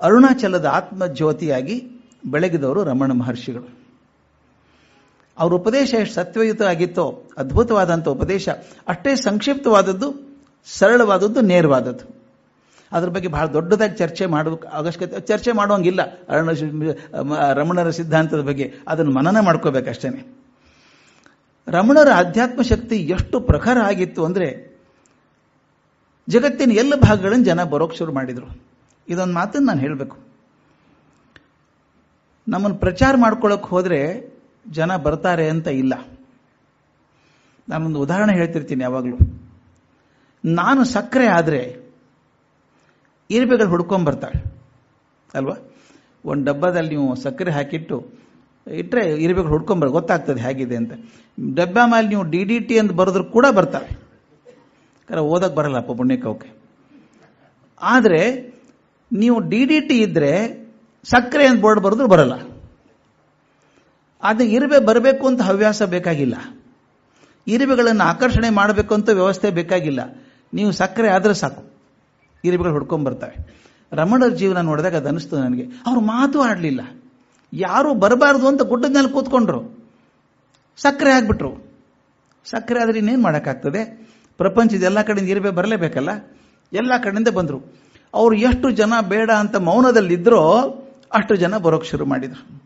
ಅರುಣಾಚಲದ ಆತ್ಮಜ್ಯೋತಿಯಾಗಿ ಬೆಳಗಿದವರು ರಮಣ ಮಹರ್ಷಿಗಳು. ಅವರ ಉಪದೇಶ ಎಷ್ಟು ಸತ್ವಯುತ ಆಗಿತ್ತೋ ಅದ್ಭುತವಾದಂಥ ಉಪದೇಶ, ಅಷ್ಟೇ ಸಂಕ್ಷಿಪ್ತವಾದದ್ದು, ಸರಳವಾದದ್ದು, ನೇರವಾದದ್ದು. ಅದ್ರ ಬಗ್ಗೆ ಬಹಳ ದೊಡ್ಡದಾಗಿ ಚರ್ಚೆ ಮಾಡಬೇಕು ಅವಶ್ಯಕತೆ, ಚರ್ಚೆ ಮಾಡುವಂಗಿಲ್ಲ ಅರುಣ ರಮಣರ ಸಿದ್ಧಾಂತದ ಬಗ್ಗೆ, ಅದನ್ನು ಮನನ ಮಾಡ್ಕೋಬೇಕಷ್ಟೇ ರಮಣರ ಆಧ್ಯಾತ್ಮ ಶಕ್ತಿ ಎಷ್ಟು ಪ್ರಖರ ಆಗಿತ್ತು ಅಂದರೆ, ಜಗತ್ತಿನ ಎಲ್ಲ ಭಾಗಗಳನ್ನು ಜನ ಬರೋಕ್ಕೆ ಶುರು ಮಾಡಿದರು. ಇದೊಂದು ಮಾತನ್ನು ನಾನು ಹೇಳಬೇಕು. ನಮ್ಮನ್ನು ಪ್ರಚಾರ ಮಾಡ್ಕೊಳ್ಳೋಕೆ ಹೋದರೆ ಜನ ಬರ್ತಾರೆ ಅಂತ ಇಲ್ಲ. ನಾನೊಂದು ಉದಾಹರಣೆ ಹೇಳ್ತಿರ್ತೀನಿ ಯಾವಾಗಲೂ. ನಾನು ಸಕ್ಕರೆ ಆದರೆ ಇರುವೆಗಳು ಹುಡ್ಕೊಂಬರ್ತಾಳೆ ಅಲ್ವಾ? ಒಂದು ಡಬ್ಬದಲ್ಲಿ ನೀವು ಸಕ್ಕರೆ ಹಾಕಿಟ್ಟು ಇಟ್ಟರೆ ಇರ್ಬೇಕು ಹುಡ್ಕೊಂಬರ್ ಗೊತ್ತಾಗ್ತದೆ ಹೇಗಿದೆ ಅಂತ. ಡಬ್ಬ ಮೇಲೆ ನೀವು ಡಿ ಡಿ ಟಿ ಅಂತ ಬರೆದ್ರು ಕೂಡ ಬರ್ತಾರೆ ಕರೆ ಓದಕ್ಕೆ ಬರಲ್ಲಪ್ಪ ಪುಣ್ಯಕ್ಕೆ ಅವಕ್ಕೆ. ಆದರೆ ನೀವು ಡಿ ಡಿ ಟಿ ಇದ್ದರೆ ಸಕ್ಕರೆ ಅಂತ ಬೋರ್ಡ್ ಬರೆದ್ರು ಬರಲ್ಲ. ಆದರೆ ಇರುವೆ ಬರಬೇಕು ಅಂತ ಹವ್ಯಾಸ ಬೇಕಾಗಿಲ್ಲ. ಇರುವೆಗಳನ್ನು ಆಕರ್ಷಣೆ ಮಾಡಬೇಕು ಅಂತ ವ್ಯವಸ್ಥೆ ಬೇಕಾಗಿಲ್ಲ. ನೀವು ಸಕ್ಕರೆ ಆದರೆ ಸಾಕು. ಇರುವೆಗಳು ಹುಡ್ಕೊಂಡ್ಬರ್ತವೆ ರಮಣರ ಜೀವನ ನೋಡಿದಾಗ ಅದು ಅನಿಸ್ತು ನನಗೆ. ಅವ್ರ ಮಾತು ಆಡಲಿಲ್ಲ. ಯಾರು ಬರಬಾರ್ದು ಅಂತ ಗುಡ್ಡದ ಮೇಲೆ ಕೂತ್ಕೊಂಡ್ರು. ಸಕ್ಕರೆ ಆಗ್ಬಿಟ್ರು. ಸಕ್ಕರೆ ಆದರೆ ಇನ್ನೇನು ಮಾಡೋಕ್ಕಾಗ್ತದೆ? ಪ್ರಪಂಚದ ಎಲ್ಲ ಕಡೆಯಿಂದ ಇರುವೆ ಬರಲೇಬೇಕಲ್ಲ? ಎಲ್ಲ ಕಡೆಯಿಂದ ಬಂದರು. ಅವ್ರು ಎಷ್ಟು ಜನ ಬೇಡ ಅಂತ ಮೌನದಲ್ಲಿದ್ದರೋ ಅಷ್ಟು ಜನ ಬರೋಕ್ಕೆ ಶುರು ಮಾಡಿದರು.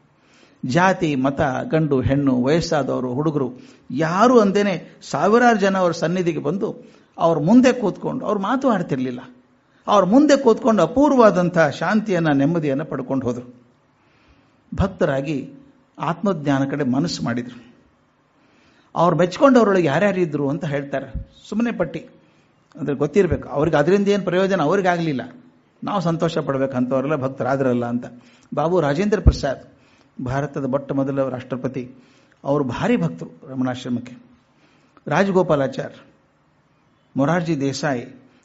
ಜಾತಿ, ಮತ, ಗಂಡು, ಹೆಣ್ಣು, ವಯಸ್ಸಾದವರು, ಹುಡುಗರು, ಯಾರು ಅಂದೇನೆ ಸಾವಿರಾರು ಜನ ಅವ್ರ ಸನ್ನಿಧಿಗೆ ಬಂದು ಅವ್ರ ಮುಂದೆ ಕೂತ್ಕೊಂಡು, ಅವ್ರು ಮಾತು ಆಡ್ತಿರ್ಲಿಲ್ಲ. ಅವ್ರ ಮುಂದೆ ಕೂತ್ಕೊಂಡು ಅಪೂರ್ವವಾದಂಥ ಶಾಂತಿಯನ್ನು, ನೆಮ್ಮದಿಯನ್ನು ಪಡ್ಕೊಂಡು ಹೋದರು. ಭಕ್ತರಾಗಿ ಆತ್ಮಜ್ಞಾನ ಕಡೆ ಮನಸ್ಸು ಮಾಡಿದರು. ಅವ್ರು ಮೆಚ್ಕೊಂಡವರೊಳಗೆ ಯಾರ್ಯಾರಿದ್ರು ಅಂತ ಹೇಳ್ತಾರೆ. ಸುಮ್ಮನೆ ಪಟ್ಟಿ. ಅಂದರೆ ಗೊತ್ತಿರಬೇಕು. ಅವ್ರಿಗೆ ಅದರಿಂದ ಏನು ಪ್ರಯೋಜನ? ಅವ್ರಿಗಾಗಲಿಲ್ಲ ನಾವು ಸಂತೋಷ ಪಡಬೇಕು ಅಂಥವರೆಲ್ಲ ಭಕ್ತರಾದ್ರಲ್ಲ ಅಂತ. ಬಾಬು ರಾಜೇಂದ್ರ ಪ್ರಸಾದ್, ಭಾರತದ ಮೊಟ್ಟ ಮೊದಲ ರಾಷ್ಟ್ರಪತಿ, ಅವರು ಭಾರಿ ಭಕ್ತರು ರಮಣಾಶ್ರಮಕ್ಕೆ. ರಾಜಗೋಪಾಲಾಚಾರ್, ಮೊರಾರ್ಜಿ ದೇಸಾಯಿ.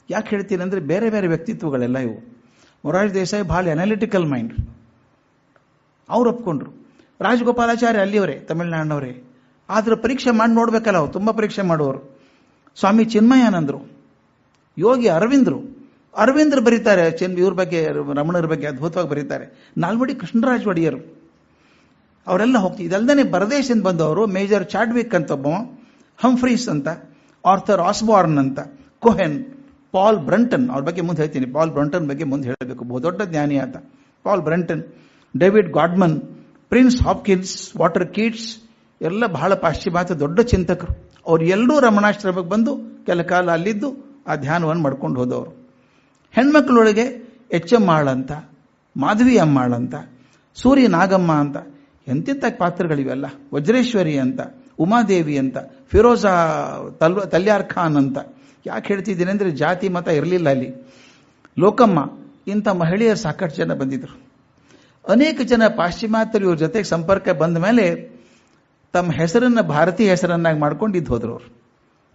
ಯಾಕೆ ಹೇಳ್ತೀನಿ ಅಂದರೆ ಬೇರೆ ಬೇರೆ ವ್ಯಕ್ತಿತ್ವಗಳೆಲ್ಲ ಇವು. ಮೊರಾರ್ಜಿ ದೇಸಾಯಿ ಭಾಳ ಅನಾಲಿಟಿಕಲ್ ಮೈಂಡ್ ಅವ್ರು ಒಪ್ಕೊಂಡ್ರು. ರಾಜಗೋಪಾಲಾಚಾರ್ಯ ಅಲ್ಲಿಯವರೇ, ತಮಿಳುನಾಡಿನವರೇ. ಆದ್ರೆ ಪರೀಕ್ಷೆ ಮಾಡಿ ನೋಡ್ಬೇಕಲ್ಲ ಅವ್ರು, ತುಂಬ ಪರೀಕ್ಷೆ ಮಾಡುವವರು. ಸ್ವಾಮಿ ಚಿನ್ಮಯಾನಂದರು. ಯೋಗಿ ಅರವಿಂದರು. ಅರವಿಂದ್ರ ಬರೀತಾರೆ ಚೆನ್ ಇವ್ರ ಬಗ್ಗೆ, ರಮಣರ ಬಗ್ಗೆ ಅದ್ಭುತವಾಗಿ ಬರೀತಾರೆ. ನಾಲ್ವಡಿ ಕೃಷ್ಣರಾಜ ಒಡೆಯರು ಅವರೆಲ್ಲ ಹೋಗ್ತಿ ಇದಲ್ದೇ ಬರದೇಶದಿಂದ ಬಂದವರು, ಮೇಜರ್ ಚಾಡ್ವಿಕ್ ಅಂತ ಒಬ್ಬ ಹಂಫ್ರೀಸ್ ಅಂತ, ಆರ್ಥರ್ ಆಸ್ಬಾರ್ನ್ ಅಂತ, ಕೊಹೆನ್, ಪಾಲ್ ಬ್ರಂಟನ್. ಅವ್ರ ಬಗ್ಗೆ ಮುಂದೆ ಹೇಳ್ತೀನಿ. ಪಾಲ್ ಬ್ರಂಟನ್ ಬಗ್ಗೆ ಮುಂದೆ ಹೇಳಬೇಕು. ಬಹುದೊಡ್ಡ ಜ್ಞಾನಿ ಆತ. Paul Brunton, David Godman, Prince Hopkins, Walter Keats, ಎಲ್ಲ ಬಹಳ ಪಾಶ್ಚಿಮಾತ್ಯ ದೊಡ್ಡ ಚಿಂತಕರು. ಅವ್ರು ಎಲ್ಲರೂ ರಮಣಾಶ್ರಮಕ್ಕೆ ಬಂದು, ಕೆಲ ಕಾಲ ಅಲ್ಲಿದ್ದು ಆ ಧ್ಯಾನವನ್ನು ಮಾಡ್ಕೊಂಡು ಹೋದವರು. ಹೆಣ್ಮಕ್ಳೊಳಗೆ ಎಚ್ ಎಂ ಆಳ್ ಅಂತ ಮಾಧವಿ ಅಮ್ಮಾಳ್ ಅಂತ ಸೂರ್ಯ ನಾಗಮ್ಮ ಅಂತ ಎಂತೆಂಥ ಪಾತ್ರಗಳಿವೆಲ್ಲ. ವಜ್ರೇಶ್ವರಿ ಅಂತ, ಉಮಾದೇವಿ ಅಂತ, ಫಿರೋಜಾ ತಲ್ ತಲ್ಯಾರ್ ಖಾನ್ ಅಂತ. ಯಾಕೆ ಹೇಳ್ತಿದ್ದೀನಿ ಅಂದರೆ ಜಾತಿ ಮತ ಇರಲಿಲ್ಲ ಅಲ್ಲಿ. ಲೋಕಮ್ಮ, ಇಂಥ ಮಹಿಳೆಯರು ಸಾಕಷ್ಟು ಜನ ಬಂದಿದ್ರು. ಅನೇಕ ಜನ ಪಾಶ್ಚಿಮಾತ್ಯರು ಇವ್ರ ಜೊತೆಗೆ ಸಂಪರ್ಕ ಬಂದ ಮೇಲೆ ತಮ್ಮ ಹೆಸರನ್ನು ಭಾರತೀಯ ಹೆಸರನ್ನಾಗಿ ಮಾಡ್ಕೊಂಡಿದ್ದು ಹೋದ್ರು ಅವರು.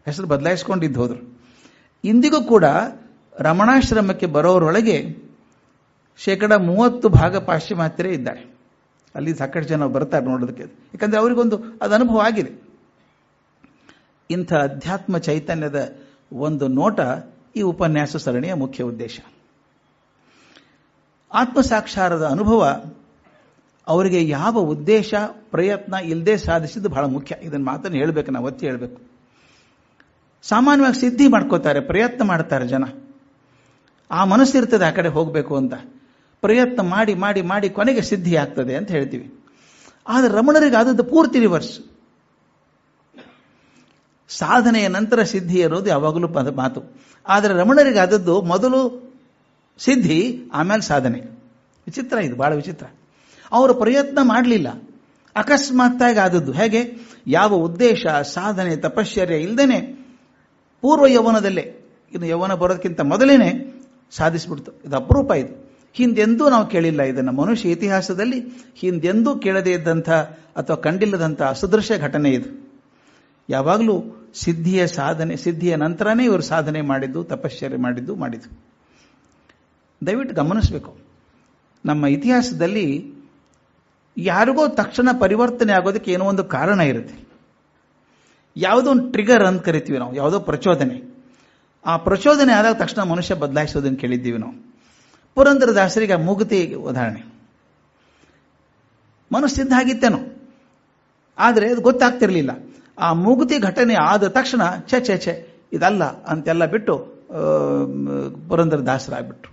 ಹೆಸರು ಬದಲಾಯಿಸ್ಕೊಂಡಿದ್ದು ಹೋದ್ರು. ಇಂದಿಗೂ ಕೂಡ ರಮಣಾಶ್ರಮಕ್ಕೆ ಬರೋರೊಳಗೆ ಶೇಕಡ ಮೂವತ್ತು ಭಾಗ ಪಾಶ್ಚಿಮಾತ್ಯರೇ ಇದ್ದಾರೆ. ಅಲ್ಲಿ ಸಾಕಷ್ಟು ಜನ ಬರ್ತಾರೆ ನೋಡೋದಕ್ಕೆ. ಯಾಕಂದ್ರೆ ಅವರಿಗೊಂದು ಅದು ಅನುಭವ ಆಗಿದೆ. ಇಂಥ ಅಧ್ಯಾತ್ಮ ಚೈತನ್ಯದ ಒಂದು ನೋಟ ಈ ಉಪನ್ಯಾಸ ಸರಣಿಯ ಮುಖ್ಯ ಉದ್ದೇಶ. ಆತ್ಮಸಾಕ್ಷಾರದ ಅನುಭವ ಅವರಿಗೆ ಯಾವ ಉದ್ದೇಶ, ಪ್ರಯತ್ನ ಇಲ್ಲದೆ ಸಾಧಿಸಿದ್ದು ಬಹಳ ಮುಖ್ಯ. ಇದನ್ನು ಮಾತನ್ನು ಹೇಳಬೇಕು, ನಾವು ಒತ್ತಿ ಹೇಳಬೇಕು. ಸಾಮಾನ್ಯವಾಗಿ ಸಿದ್ಧಿ ಮಾಡ್ಕೋತಾರೆ, ಪ್ರಯತ್ನ ಮಾಡ್ತಾರೆ ಜನ. ಆ ಮನಸ್ಸಿರ್ತದೆ ಆ ಕಡೆ ಹೋಗಬೇಕು ಅಂತ. ಪ್ರಯತ್ನ ಮಾಡಿ ಮಾಡಿ ಮಾಡಿ ಕೊನೆಗೆ ಸಿದ್ಧಿ ಆಗ್ತದೆ ಅಂತ ಹೇಳ್ತೀವಿ. ಆದರೆ ರಮಣರಿಗೆ ಆದದ್ದು ಪೂರ್ತಿ ರಿವರ್ಸ್ ಸಾಧನೆಯ ನಂತರ ಸಿದ್ಧಿ ಅನ್ನೋದು ಯಾವಾಗಲೂ ಪದ ಮಾತು. ಆದರೆ ರಮಣರಿಗೆ ಆದದ್ದು ಮೊದಲು ಸಿದ್ಧಿ, ಆಮೇಲೆ ಸಾಧನೆ. ವಿಚಿತ್ರ ಇದು, ಬಹಳ ವಿಚಿತ್ರ. ಅವರು ಪ್ರಯತ್ನ ಮಾಡಲಿಲ್ಲ. ಅಕಸ್ಮಾತ್ತಾಗಿ ಆದದ್ದು ಹೇಗೆ? ಯಾವ ಉದ್ದೇಶ, ಸಾಧನೆ, ತಪಶ್ಚರ್ಯ ಇಲ್ಲದೇನೆ ಪೂರ್ವ ಯೌವನದಲ್ಲೇ. ಇನ್ನು ಯೌವನ ಬರೋದಕ್ಕಿಂತ ಮೊದಲೇನೆ ಸಾಧಿಸಿಬಿಡ್ತು. ಇದು ಅಪರೂಪ ಇದು. ಹಿಂದೆಂದೂ ನಾವು ಕೇಳಿಲ್ಲ ಇದನ್ನು. ಮನುಷ್ಯ ಇತಿಹಾಸದಲ್ಲಿ ಹಿಂದೆಂದೂ ಕೇಳದೇ ಇದ್ದಂಥ ಅಥವಾ ಕಂಡಿಲ್ಲದಂಥ ಅಸದೃಶ್ಯ ಘಟನೆ ಇದು. ಯಾವಾಗಲೂ ಸಿದ್ಧಿಯ ಸಾಧನೆ, ಸಿದ್ಧಿಯ ನಂತರನೇ ಇವರು ಸಾಧನೆ ಮಾಡಿದ್ದು, ತಪಶ್ಚರ್ಯ ಮಾಡಿದ್ದು ಮಾಡಿದ್ದು. ದಯವಿಟ್ಟು ಗಮನಿಸಬೇಕು. ನಮ್ಮ ಇತಿಹಾಸದಲ್ಲಿ ಯಾರಿಗೋ ತಕ್ಷಣ ಪರಿವರ್ತನೆ ಆಗೋದಕ್ಕೆ ಏನೋ ಒಂದು ಕಾರಣ ಇರುತ್ತೆ. ಯಾವುದೋ ಒಂದು ಟ್ರಿಗರ್ ಅಂತ ಕರಿತೀವಿ ನಾವು, ಯಾವುದೋ ಪ್ರಚೋದನೆ. ಆ ಪ್ರಚೋದನೆ ಆದಾಗ ತಕ್ಷಣ ಮನುಷ್ಯ ಬದಲಾಯಿಸೋದನ್ನು ಕೇಳಿದ್ದೀವಿ ನಾವು. ಪುರಂದರದಾಸರಿಗೆ ಮೂಗುತಿ ಉದಾಹರಣೆ. ಸಿದ್ಧ ಆಗಿತ್ತೇನು. ಆದರೆ ಅದು ಗೊತ್ತಾಗ್ತಿರಲಿಲ್ಲ. ಆ ಮೂಗುತಿ ಘಟನೆ ಆದ ತಕ್ಷಣ ಛೆ ಛೆ ಛೆ, ಇದಲ್ಲ ಅಂತೆಲ್ಲ ಬಿಟ್ಟು ಪುರಂದರ ದಾಸರಾಗ್ಬಿಟ್ರು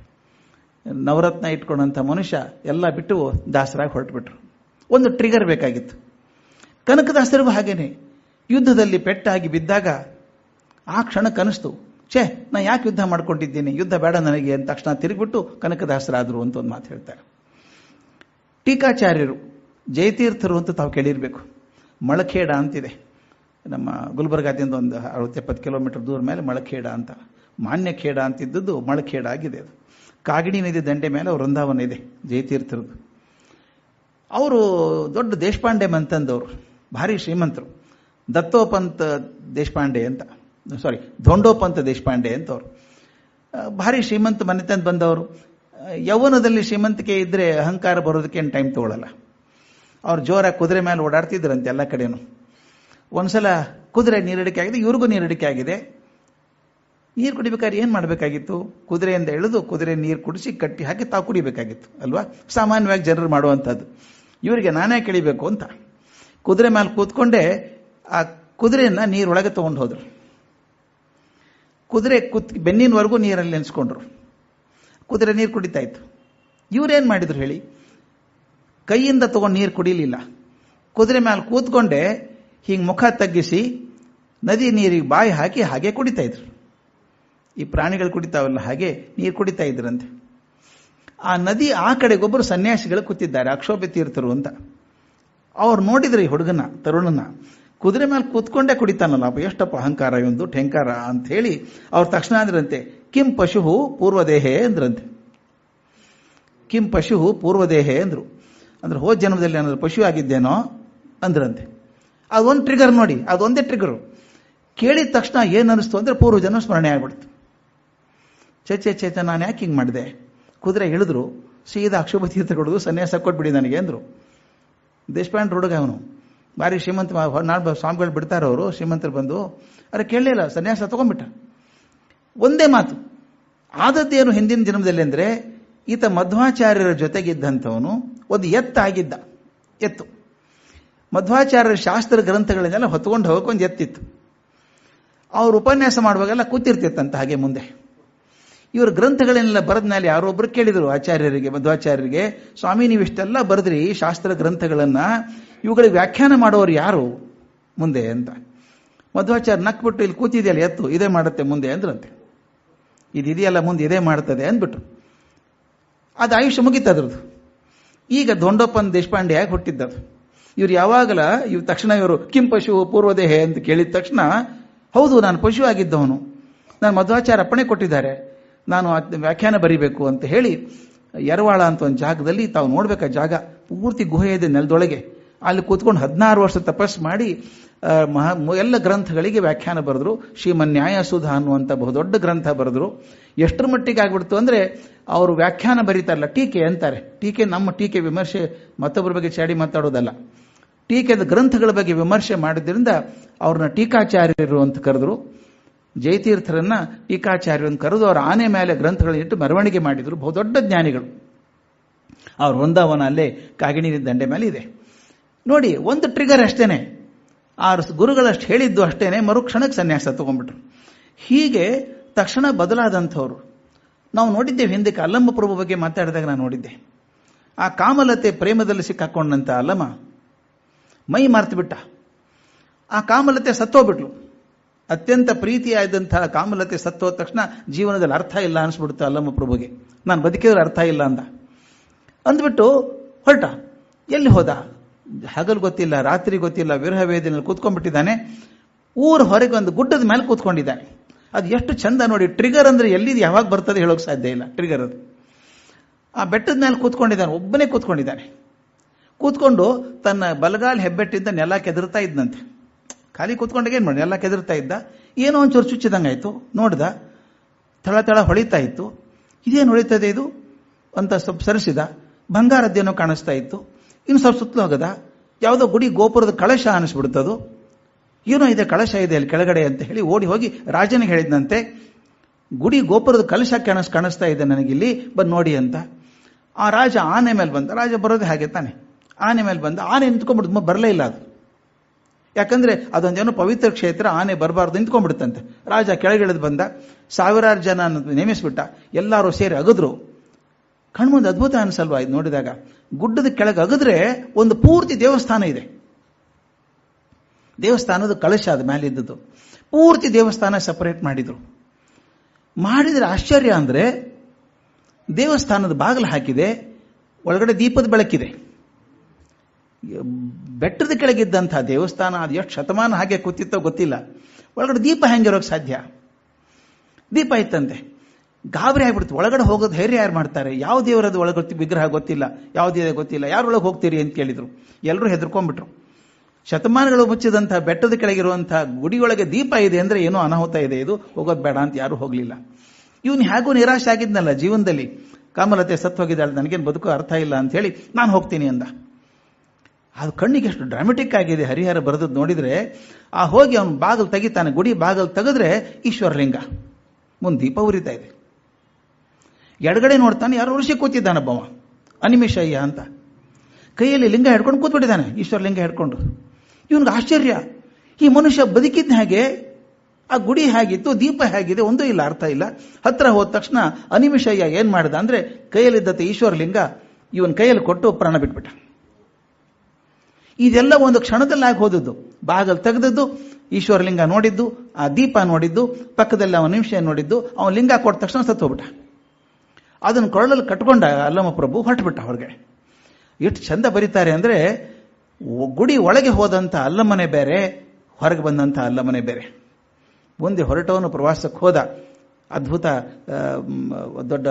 ನವರತ್ನ ಇಟ್ಕೊಂಡಂಥ ಮನುಷ್ಯ ಎಲ್ಲ ಬಿಟ್ಟು ದಾಸರಾಗಿ ಹೊರಟುಬಿಟ್ರು. ಒಂದು ಟ್ರಿಗರ್ ಬೇಕಾಗಿತ್ತು. ಕನಕದಾಸರಿಗೂ ಹಾಗೇನೆ. ಯುದ್ಧದಲ್ಲಿ ಪೆಟ್ಟಾಗಿ ಬಿದ್ದಾಗ ಆ ಕ್ಷಣ ಕನಸ್ತು ಛೇ, ನಾ ಯಾಕೆ ಯುದ್ಧ ಮಾಡ್ಕೊಂಡಿದ್ದೀನಿ? ಯುದ್ಧ ಬೇಡ ನನಗೆ ಅಂತ ತಕ್ಷಣ ತಿರುಗಿಬಿಟ್ಟು ಕನಕದಾಸರಾದರು ಅಂತ ಒಂದು ಮಾತು ಹೇಳ್ತಾರೆ. ಟೀಕಾಚಾರ್ಯರು, ಜಯತೀರ್ಥರು ಅಂತ ತಾವು ಕೇಳಿರಬೇಕು. ಮಳಖೇಡ ಅಂತಿದೆ. ನಮ್ಮ ಗುಲ್ಬರ್ಗಾದಿಂದ ಒಂದು ಅರವತ್ತೆಪ್ಪತ್ತು ಕಿಲೋಮೀಟರ್ ದೂರ ಮೇಲೆ ಮಳಖೇಡ ಅಂತ. ಮಾನ್ಯ ಖೇಡ ಅಂತಿದ್ದದ್ದು ಮಳಖೇಡ ಆಗಿದೆ ಅದು. ಕಾಗಿಣಿ ನದಿ ದಂಡೆ ಮೇಲೆ ವೃಂದಾವನ ಇದೆ, ಜಯತೀರ್ಥರದ್ದು. ಅವರು ದೊಡ್ಡ ದೇಶಪಾಂಡೆ ಮಂತಂದವರು, ಭಾರಿ ಶ್ರೀಮಂತರು. ದತ್ತೋಪಂತ ದೇಶಪಾಂಡೆ ಅಂತ ಸಾರಿ ಧೋಂಡೋಪಂತ ದೇಶಪಾಂಡೆ ಅಂತ ಅವರು. ಭಾರಿ ಶ್ರೀಮಂತ ಮನೆತಂದು ಬಂದವರು. ಯೌವನದಲ್ಲಿ ಶ್ರೀಮಂತಿಕೆ ಇದ್ದರೆ ಅಹಂಕಾರ ಬರೋದಕ್ಕೆ ಏನು ಟೈಮ್ ತಗೊಳ್ಳಲ್ಲ ಅವ್ರು ಜೋರಾಗಿ ಕುದುರೆ ಮೇಲೆ ಓಡಾಡ್ತಿದ್ರಂತೆ ಎಲ್ಲ ಕಡೆಯೂ ಒಂದ್ಸಲ ಕುದುರೆ ನೀರಡಿಕೆ ಆಗಿದೆ, ಇವ್ರಿಗೂ ನೀರಡಿಕೆ ಆಗಿದೆ. ನೀರು ಕುಡಿಬೇಕಾದ್ರೆ ಏನು ಮಾಡಬೇಕಾಗಿತ್ತು? ಕುದುರೆಯಿಂದ ಎಳೆದು ಕುದುರೆ ನೀರು ಕುಡಿಸಿ ಕಟ್ಟಿ ಹಾಕಿ ತಾವು ಕುಡಿಬೇಕಾಗಿತ್ತು, ಅಲ್ವಾ? ಸಾಮಾನ್ಯವಾಗಿ ಜನರು ಮಾಡುವಂಥದ್ದು. ಇವರಿಗೆ ನಾನೇ ಕೇಳಿಬೇಕು ಅಂತ. ಕುದುರೆ ಮೇಲೆ ಕೂತ್ಕೊಂಡೆ ಆ ಕುದುರೆಯನ್ನ ನೀರೊಳಗೆ ತಗೊಂಡು ಹೋದ್ರು. ಕುದುರೆ ಕುತ್, ಬೆನ್ನಿನವರೆಗೂ ನೀರಲ್ಲಿ ನೆನೆಸ್ಕೊಂಡ್ರು. ಕುದುರೆ ನೀರು ಕುಡಿತಾ ಇತ್ತು. ಇವ್ರೇನ್ ಮಾಡಿದ್ರು ಹೇಳಿ? ಕೈಯಿಂದ ತಗೊಂಡು ನೀರು ಕುಡಿಲಿಲ್ಲ. ಕುದುರೆ ಮೇಲೆ ಕೂತ್ಕೊಂಡೆ, ಹಿಂಗೆ ಮುಖ ತಗ್ಗಿಸಿ, ನದಿ ನೀರಿಗೆ ಬಾಯಿ ಹಾಕಿ ಹಾಗೆ ಕುಡಿತಾ ಇದ್ರು. ಈ ಪ್ರಾಣಿಗಳು ಕುಡಿತಾವಲ್ಲ, ಹಾಗೆ ನೀರು ಕುಡಿತಾ ಇದ್ರಂತೆ. ಆ ನದಿ ಆ ಕಡೆಗೊಬ್ಬರು ಸನ್ಯಾಸಿಗಳು ಕೂತಿದ್ದಾರೆ ಅಕ್ಷೋಭೆ ತೀರ್ಥರು ಅಂತ. ಅವ್ರು ನೋಡಿದ್ರು ಈ ಹುಡುಗನ, ತರುಣನ ಕುದುರೆ ಮೇಲೆ ಕೂತ್ಕೊಂಡೇ ಕುಡಿತಾನಲ್ಲ ಎಷ್ಟಪ್ಪ ಅಹಂಕಾರ ಇವೊಂದು, ಠೆಂಕಾರ ಅಂತ ಹೇಳಿ ಅವ್ರ ತಕ್ಷಣ ಅಂದ್ರಂತೆ, ಕಿಂ ಪಶು ಪೂರ್ವದೇಹೇ ಅಂದ್ರಂತೆ. ಕಿಂ ಪಶು ಪೂರ್ವದೇಹೇ ಅಂದ್ರು. ಅಂದ್ರೆ ಹೋದ ಜನ್ಮದಲ್ಲಿ ಏನಾದ್ರು ಪಶು ಆಗಿದ್ದೇನೋ ಅಂದ್ರಂತೆ. ಅದೊಂದು ಟ್ರಿಗರ್ ನೋಡಿ, ಅದೊಂದೇ ಟ್ರಿಗರು ಕೇಳಿದ ತಕ್ಷಣ ಏನು ಅನಿಸ್ತು ಅಂದ್ರೆ ಪೂರ್ವಜನ್ಮ ಸ್ಮರಣೆ ಆಗ್ಬಿಡ್ತು. ಚೇ ಚೇ ನಾನು ಯಾಕೆ ಹಿಂಗೆ ಮಾಡಿದೆ? ಕುದುರೆ ಇಳಿದ್ರು, ಸೀದಾ ಅಕ್ಷುಭ ತೀರ್ಥ ಕೊಡೋದು ಸನ್ಯಾಸ ಕೊಟ್ಬಿಡಿ ನನಗೆ ಅಂದ್ರು. ದೇಶಪಾಂಡ್ ಹುಡುಗ ಅವನು. ಭಾರಿ ಶ್ರೀಮಂತ ನಾಳೆ ಸ್ವಾಮಿಗಳು ಬಿಡ್ತಾರೆ ಅವರು, ಶ್ರೀಮಂತರು ಬಂದು. ಅರೆ ಕೇಳಲಿಲ್ಲ ಸನ್ಯಾಸ ತಗೊಂಡ್ಬಿಟ್ಟ ಒಂದೇ ಮಾತು. ಆದದ್ದೇನು ಹಿಂದಿನ ಜನ್ಮದಲ್ಲಿ ಅಂದರೆ, ಈತ ಮಧ್ವಾಚಾರ್ಯರ ಜೊತೆಗಿದ್ದಂಥವನು ಒಂದು ಎತ್ತಾಗಿದ್ದ. ಎತ್ತು. ಮಧ್ವಾಚಾರ್ಯರ ಶಾಸ್ತ್ರ ಗ್ರಂಥಗಳನ್ನೆಲ್ಲ ಹೊತ್ಕೊಂಡು ಹೋಗೋಕೆ ಒಂದು ಎತ್ತಿತ್ತು. ಅವ್ರು ಉಪನ್ಯಾಸ ಮಾಡುವಾಗೆಲ್ಲ ಕೂತಿರ್ತಿತ್ತಂತ ಹಾಗೆ ಮುಂದೆ. ಇವರು ಗ್ರಂಥಗಳನ್ನೆಲ್ಲ ಬರೆದ ಮೇಲೆ ಯಾರೊಬ್ಬರು ಕೇಳಿದರು ಆಚಾರ್ಯರಿಗೆ, ಮಧ್ವಾಚಾರ್ಯರಿಗೆ, ಸ್ವಾಮಿ ನೀವು ಇಷ್ಟೆಲ್ಲ ಬರೆದ್ರಿ ಶಾಸ್ತ್ರ ಗ್ರಂಥಗಳನ್ನ, ಇವುಗಳಿಗೆ ವ್ಯಾಖ್ಯಾನ ಮಾಡೋರು ಯಾರು ಮುಂದೆ ಅಂತ. ಮಧ್ವಾಚಾರ್ಯ ನಕ್ಬಿಟ್ಟು ಇಲ್ಲಿ ಕೂತಿದೆಯಲ್ಲ, ಎತ್ತು, ಇದೇ ಮಾಡುತ್ತೆ ಮುಂದೆ ಅಂದ್ರಂತೆ. ಇದಿದೆಯಲ್ಲ ಮುಂದೆ ಇದೇ ಮಾಡುತ್ತದೆ ಅಂದ್ಬಿಟ್ರು. ಅದು ಆಯುಷ್ಯ ಮುಗಿತದ್ರದ್ದು ಈಗ ದೊಂಡಪ್ಪನ್ ದೇಶಪಾಂಡೆ ಯಾಕೆ ಹುಟ್ಟಿದ್ದದು. ಇವ್ರು ಯಾವಾಗಲ, ಇವ್ ತಕ್ಷಣ ಇವರು, ಕಿಂ ಪಶು ಪೂರ್ವದೇಹೆ ಅಂತ ಕೇಳಿದ ತಕ್ಷಣ, ಹೌದು, ನಾನು ಪಶು ಆಗಿದ್ದವನು ನಾನು ಮಧ್ವಾಚಾರ ಅಪ್ಪಣೆ ಕೊಟ್ಟಿದ್ದಾರೆ. ನಾನು ವ್ಯಾಖ್ಯಾನ ಬರಿಬೇಕು ಅಂತ ಹೇಳಿ ಎರವಾಳ ಅಂತ ಒಂದು ಜಾಗದಲ್ಲಿ ತಾವು ನೋಡ್ಬೇಕು ಜಾಗ? ಪೂರ್ತಿ ಗುಹೆ ಇದೆ ನೆಲದೊಳಗೆ. ಅಲ್ಲಿ ಕೂತ್ಕೊಂಡು ಹದಿನಾರು ವರ್ಷ ತಪಸ್ ಮಾಡಿ ಮಹಾ ಎಲ್ಲ ಗ್ರಂಥಗಳಿಗೆ ವ್ಯಾಖ್ಯಾನ ಬರೆದ್ರು. ಶ್ರೀಮನ್ ನ್ಯಾಯಸುಧ ಅನ್ನುವಂಥ ಬಹುದೊಡ್ಡ ಗ್ರಂಥ ಬರೆದ್ರು. ಎಷ್ಟರ ಮಟ್ಟಿಗೆ ಆಗ್ಬಿಡ್ತು ಅಂದ್ರೆ, ಅವರು ವ್ಯಾಖ್ಯಾನ ಬರೀತಾರಲ್ಲ, ಟೀಕೆ ಅಂತಾರೆ. ಟೀಕೆ ನಮ್ಮ ಟೀಕೆ ವಿಮರ್ಶೆ, ಮತ್ತೊಬ್ಬರ ಬಗ್ಗೆ ಚಾಡಿ ಮಾತಾಡೋದಲ್ಲ. ಟೀಕೆದ ಗ್ರಂಥಗಳ ಬಗ್ಗೆ ವಿಮರ್ಶೆ ಮಾಡಿದ್ರಿಂದ ಅವ್ರನ್ನ ಟೀಕಾಚಾರ್ಯರು ಅಂತ ಕರೆದ್ರು. ಜಯತೀರ್ಥರನ್ನ ಟೀಕಾಚಾರ್ಯರು ಅಂತ ಕರೆದು ಅವರ ಆನೆ ಮೇಲೆ ಗ್ರಂಥಗಳನ್ನ ಇಟ್ಟು ಮೆರವಣಿಗೆ ಮಾಡಿದ್ರು. ಬಹುದೊಡ್ಡ ಜ್ಞಾನಿಗಳು. ಅವ್ರ ವೃಂದಾವನ ಅಲ್ಲೇ ಕಾಗಿಣಿ ದಂಡೆ ಮೇಲೆ ಇದೆ. ನೋಡಿ, ಒಂದು ಟ್ರಿಗರ್ ಅಷ್ಟೇನೆ. ಆ ಗುರುಗಳಷ್ಟು ಹೇಳಿದ್ದು ಅಷ್ಟೇನೆ, ಮರುಕ್ಷಣಕ್ಕೆ ಸನ್ಯಾಸ ತಗೊಂಡ್ಬಿಟ್ರು. ಹೀಗೆ ತಕ್ಷಣ ಬದಲಾದಂಥವ್ರು. ನಾವು ನೋಡಿದ್ದೇವೆ, ಹಿಂದೆ ಅಲ್ಲಮ್ಮ ಪ್ರಭು ಬಗ್ಗೆ ಮಾತಾಡಿದಾಗ ನಾನು ನೋಡಿದ್ದೆ. ಆ ಕಾಮಲತೆ ಪ್ರೇಮದಲ್ಲಿ ಸಿಕ್ಕಾಕೊಂಡಂತ ಅಲ್ಲಮ್ಮ ಮೈ ಮರ್ತು ಬಿಟ್ಟ ಆ ಕಾಮಲತೆ ಸತ್ತೋಗ್ಬಿಟ್ಲು. ಅತ್ಯಂತ ಪ್ರೀತಿಯಾದಂತಹ ಕಾಮಲತೆ ಸತ್ತೋದ ತಕ್ಷಣ ಜೀವನದಲ್ಲಿ ಅರ್ಥ ಇಲ್ಲ ಅನಿಸ್ಬಿಡುತ್ತೆ ಅಲ್ಲಮ್ಮ ಪ್ರಭುಗೆ. ನಾನು ಬದುಕಿದ್ರೆ ಅರ್ಥ ಇಲ್ಲ ಅಂದ. ಅಂದ್ಬಿಟ್ಟು ಹೊರಟ. ಎಲ್ಲಿ ಹೋದ? ಹಗಲು ಗೊತ್ತಿಲ್ಲ, ರಾತ್ರಿ ಗೊತ್ತಿಲ್ಲ, ವಿರಹ ವೇದಿನಲ್ಲಿ ಕೂತ್ಕೊಂಡ್ಬಿಟ್ಟಿದ್ದಾನೆ. ಊರ ಹೊರಗೆ ಒಂದು ಗುಡ್ಡದ ಮೇಲೆ ಕೂತ್ಕೊಂಡಿದ್ದಾನೆ. ಅದು ಎಷ್ಟು ಚಂದ ನೋಡಿ ಟ್ರಿಗರ್ ಅಂದ್ರೆ ಎಲ್ಲಿದು, ಯಾವಾಗ ಬರ್ತದೆ ಹೇಳೋಕೆ ಸಾಧ್ಯ ಇಲ್ಲ ಟ್ರಿಗರ್ ಅದು. ಆ ಬೆಟ್ಟದ ಮೇಲೆ ಕೂತ್ಕೊಂಡಿದ್ದಾನೆ, ಒಬ್ಬನೇ ಕೂತ್ಕೊಂಡಿದ್ದಾನೆ. ಕೂತ್ಕೊಂಡು ತನ್ನ ಬಲಗಾಲ್ ಹೆಬ್ಬೆಟ್ಟಿಂದ ನೆಲ ಕೆದರ್ತಾ ಇದ್ದಂತೆ ಖಾಲಿ ಕೂತ್ಕೊಂಡಾಗ ಏನು ಮಾಡಿ ಎಲ್ಲ ಕೆದರ್ತಾ ಇದ್ದ. ಏನೋ ಒಂಚೂರು ಚುಚ್ಚಿದಂಗಾಯ್ತು ನೋಡ್ದ. ತಳ ತಳ ಹೊಳಿತಾ ಇತ್ತು. ಇದೇನು ಹೊಳಿತದೆ ಇದು? ಅಂತ ಸ್ವಲ್ಪ ಸರಿಸಿದ. ಬಂಗಾರದ್ದೇನೋ ಕಾಣಿಸ್ತಾ ಇತ್ತು. ಇನ್ನು ಸ್ವಲ್ಪ ಸುತ್ತಲೂ ಹೋಗದ. ಯಾವುದೋ ಗುಡಿ ಗೋಪುರದ ಕಳಶ ಅನಿಸ್ಬಿಡ್ತದು ಏನೋ ಇದೆ ಕಳಶ ಇದೆ ಅಲ್ಲಿ ಕೆಳಗಡೆ ಅಂತ ಹೇಳಿ ಓಡಿ ಹೋಗಿ ರಾಜನಿಗೆ ಹೇಳಿದಂತೆ ಗುಡಿ ಗೋಪುರದ ಕಲಶ ಕಾಣಿಸ್ ಕಾಣಿಸ್ತಾ ಇದೆ ನನಗಿಲ್ಲಿ. ಬಂದು ನೋಡಿ ಅಂತ. ಆ ರಾಜ ಆನೆ ಮೇಲೆ ಬಂದ. ರಾಜ ಬರೋದೇ ಹಾಗೆ ತಾನೆ. ಆನೆ ಮೇಲೆ ಬಂದ. ಆನೆ ನಿಂತ್ಕೊಂಡ್ಬಿಡ್ತು. ಬರಲೇ ಇಲ್ಲ ಅದು. ಯಾಕಂದ್ರೆ ಅದೊಂದೇನೋ ಪವಿತ್ರ ಕ್ಷೇತ್ರ ಆನೆ ಬರಬಾರ್ದು ನಿಂತ್ಕೊಂಡ್ಬಿಡುತ್ತಂತೆ. ರಾಜ ಕೆಳಗಿಳಿದು ಬಂದ, ಸಾವಿರಾರು ಜನ ನೇಮಿಸ್ಬಿಟ್ಟ, ಎಲ್ಲರೂ ಸೇರಿ ಅಗದ್ರು. ಕಣ್ಮುಂದು ಅದ್ಭುತ ಅನ್ಸಲ್ವಾ ಇದು ನೋಡಿದಾಗ. ಗುಡ್ಡದ ಕೆಳಗೆ ಅಗದ್ರೆ ಒಂದು ಪೂರ್ತಿ ದೇವಸ್ಥಾನ ಇದೆ. ದೇವಸ್ಥಾನದ ಕಳಶ ಅದು ಮೇಲಿದ್ದದ್ದು ಪೂರ್ತಿ ದೇವಸ್ಥಾನ ಸಪರೇಟ್ ಮಾಡಿದ್ರು. ಮಾಡಿದರೆ ಆಶ್ಚರ್ಯ ಅಂದ್ರೆ ದೇವಸ್ಥಾನದ ಬಾಗಿಲು ಹಾಕಿದೆ, ಒಳಗಡೆ ದೀಪದ ಬೆಳಕಿದೆ. ಬೆಟ್ಟದ ಕೆಳಗಿದ್ದಂಥ ದೇವಸ್ಥಾನ, ಅದು ಎಷ್ಟು ಶತಮಾನ ಹಾಗೆ ಕೂತಿತ್ತೋ ಗೊತ್ತಿಲ್ಲ. ಒಳಗಡೆ ದೀಪ ಹೆಂಗಿರೋಕೆ ಸಾಧ್ಯ? ದೀಪ ಇತ್ತಂತೆ. ಗಾಬರಿ ಆಗ್ಬಿಡ್ತು. ಒಳಗಡೆ ಹೋಗೋದು ಧೈರ್ಯ ಯಾರು ಮಾಡ್ತಾರೆ? ಯಾವ ದೇವರದು ಒಳಗೆ ವಿಗ್ರಹ ಗೊತ್ತಿಲ್ಲ. ಯಾವುದಿದೆ ಗೊತ್ತಿಲ್ಲ. ಯಾರೊಳಗೆ ಹೋಗ್ತೀರಿ ಅಂತ ಕೇಳಿದರು. ಎಲ್ಲರೂ ಹೆದರ್ಕೊಂಡ್ಬಿಟ್ರು. ಶತಮಾನಗಳು ಮುಚ್ಚಿದಂಥ ಬೆಟ್ಟದ ಕೆಳಗಿರುವಂಥ ಗುಡಿಯೊಳಗೆ ದೀಪ ಇದೆ ಅಂದರೆ ಏನೋ ಅನಾಹುತ ಇದೆ. ಇದು ಹೋಗೋದು ಬೇಡ ಅಂತ ಯಾರೂ ಹೋಗಲಿಲ್ಲ. ಇವನು ಹೇಗೂ ನಿರಾಶೆ ಆಗಿದ್ನಲ್ಲ ಜೀವನದಲ್ಲಿ. ಕಾಮಲತೆ ಸತ್ತು ಹೋಗಿದ್ದಾಳೆ ನನಗೇನು ಬದುಕು ಅರ್ಥ ಇಲ್ಲ ಅಂತ ಹೇಳಿ, ನಾನು ಹೋಗ್ತೀನಿ ಅಂದ. ಅದು ಕಣ್ಣಿಗೆ ಎಷ್ಟು ಡ್ರಾಮೆಟಿಕ್ ಆಗಿದೆ, ಹರಿಹರ ಬರೆದದ್ದು ನೋಡಿದ್ರೆ, ಆ ಹೋಗಿ ಅವನು ಬಾಗಿಲು ತೆಗಿತಾನೆ, ಗುಡಿ ಬಾಗಿಲು ತೆಗೆದ್ರೆ ಈಶ್ವರಲಿಂಗ. ಮುಂದೆ ದೀಪ ಉರಿತಾ ಇದೆ. ಎಡಗಡೆ ನೋಡ್ತಾನೆ, ಯಾರೋ ಋಷಿ ಕೂತಿದ್ದಾನಬ್ಬವ ಅನಿಮಿಷಯ್ಯ ಅಂತ. ಕೈಯಲ್ಲಿ ಲಿಂಗ ಹಿಡ್ಕೊಂಡು ಕೂತ್ಬಿಟ್ಟಿದ್ದಾನೆ, ಈಶ್ವರಲಿಂಗ ಹಿಡ್ಕೊಂಡು. ಇವನಿಗೆ ಆಶ್ಚರ್ಯ. ಈ ಮನುಷ್ಯ ಬದುಕಿದ್ದ ಹಾಗೆ, ಆ ಗುಡಿ ಹೇಗಿತ್ತು, ದೀಪ ಹೇಗಿದೆ, ಒಂದೂ ಇಲ್ಲ, ಅರ್ಥ ಇಲ್ಲ. ಹತ್ರ ಹೋದ ತಕ್ಷಣ ಅನಿಮಿಷಯ್ಯ ಏನ್ ಮಾಡಿದ ಅಂದ್ರೆ ಕೈಯಲ್ಲಿದ್ದ ಈಶ್ವರಲಿಂಗ, ಇವನ್ ಕೈಯಲ್ಲಿ ಕೊಟ್ಟು ಪ್ರಾಣ ಬಿಟ್ಬಿಟ್ಟ. ಇದೆಲ್ಲ ಒಂದು ಕ್ಷಣದಲ್ಲಿ ಆಗಿ ಹೋದದ್ದು. ಬಾಗಲ್ ತೆಗೆದದ್ದು, ಈಶ್ವರಲಿಂಗ ನೋಡಿದ್ದು, ಆ ದೀಪ ನೋಡಿದ್ದು, ಪಕ್ಕದಲ್ಲಿ ಅವನ ನಿಮಿಷ ನೋಡಿದ್ದು, ಅವನ ಲಿಂಗ ಕೊಟ್ಟ ತಕ್ಷಣ ಸತ್ತು ಹೋಗ್ಬಿಟ್ಟ. ಅದನ್ನು ಕೊರಳಲ್ಲಿ ಕಟ್ಕೊಂಡ ಅಲ್ಲಮ್ಮ ಪ್ರಭು ಹೊರಟುಬಿಟ್ಟ ಅವ್ರಿಗೆ. ಎಷ್ಟು ಚಂದ ಬರೀತಾರೆ ಅಂದ್ರೆ ಗುಡಿ ಒಳಗೆ ಹೋದಂಥ ಅಲ್ಲಮ್ಮನೆ ಬೇರೆ, ಹೊರಗೆ ಬಂದಂಥ ಅಲ್ಲಮ್ಮನೆ ಬೇರೆ. ಮುಂದೆ ಹೊರಟವನು ಪ್ರವಾಸಕ್ಕೆ ಹೋದ. ಅದ್ಭುತ ದೊಡ್ಡ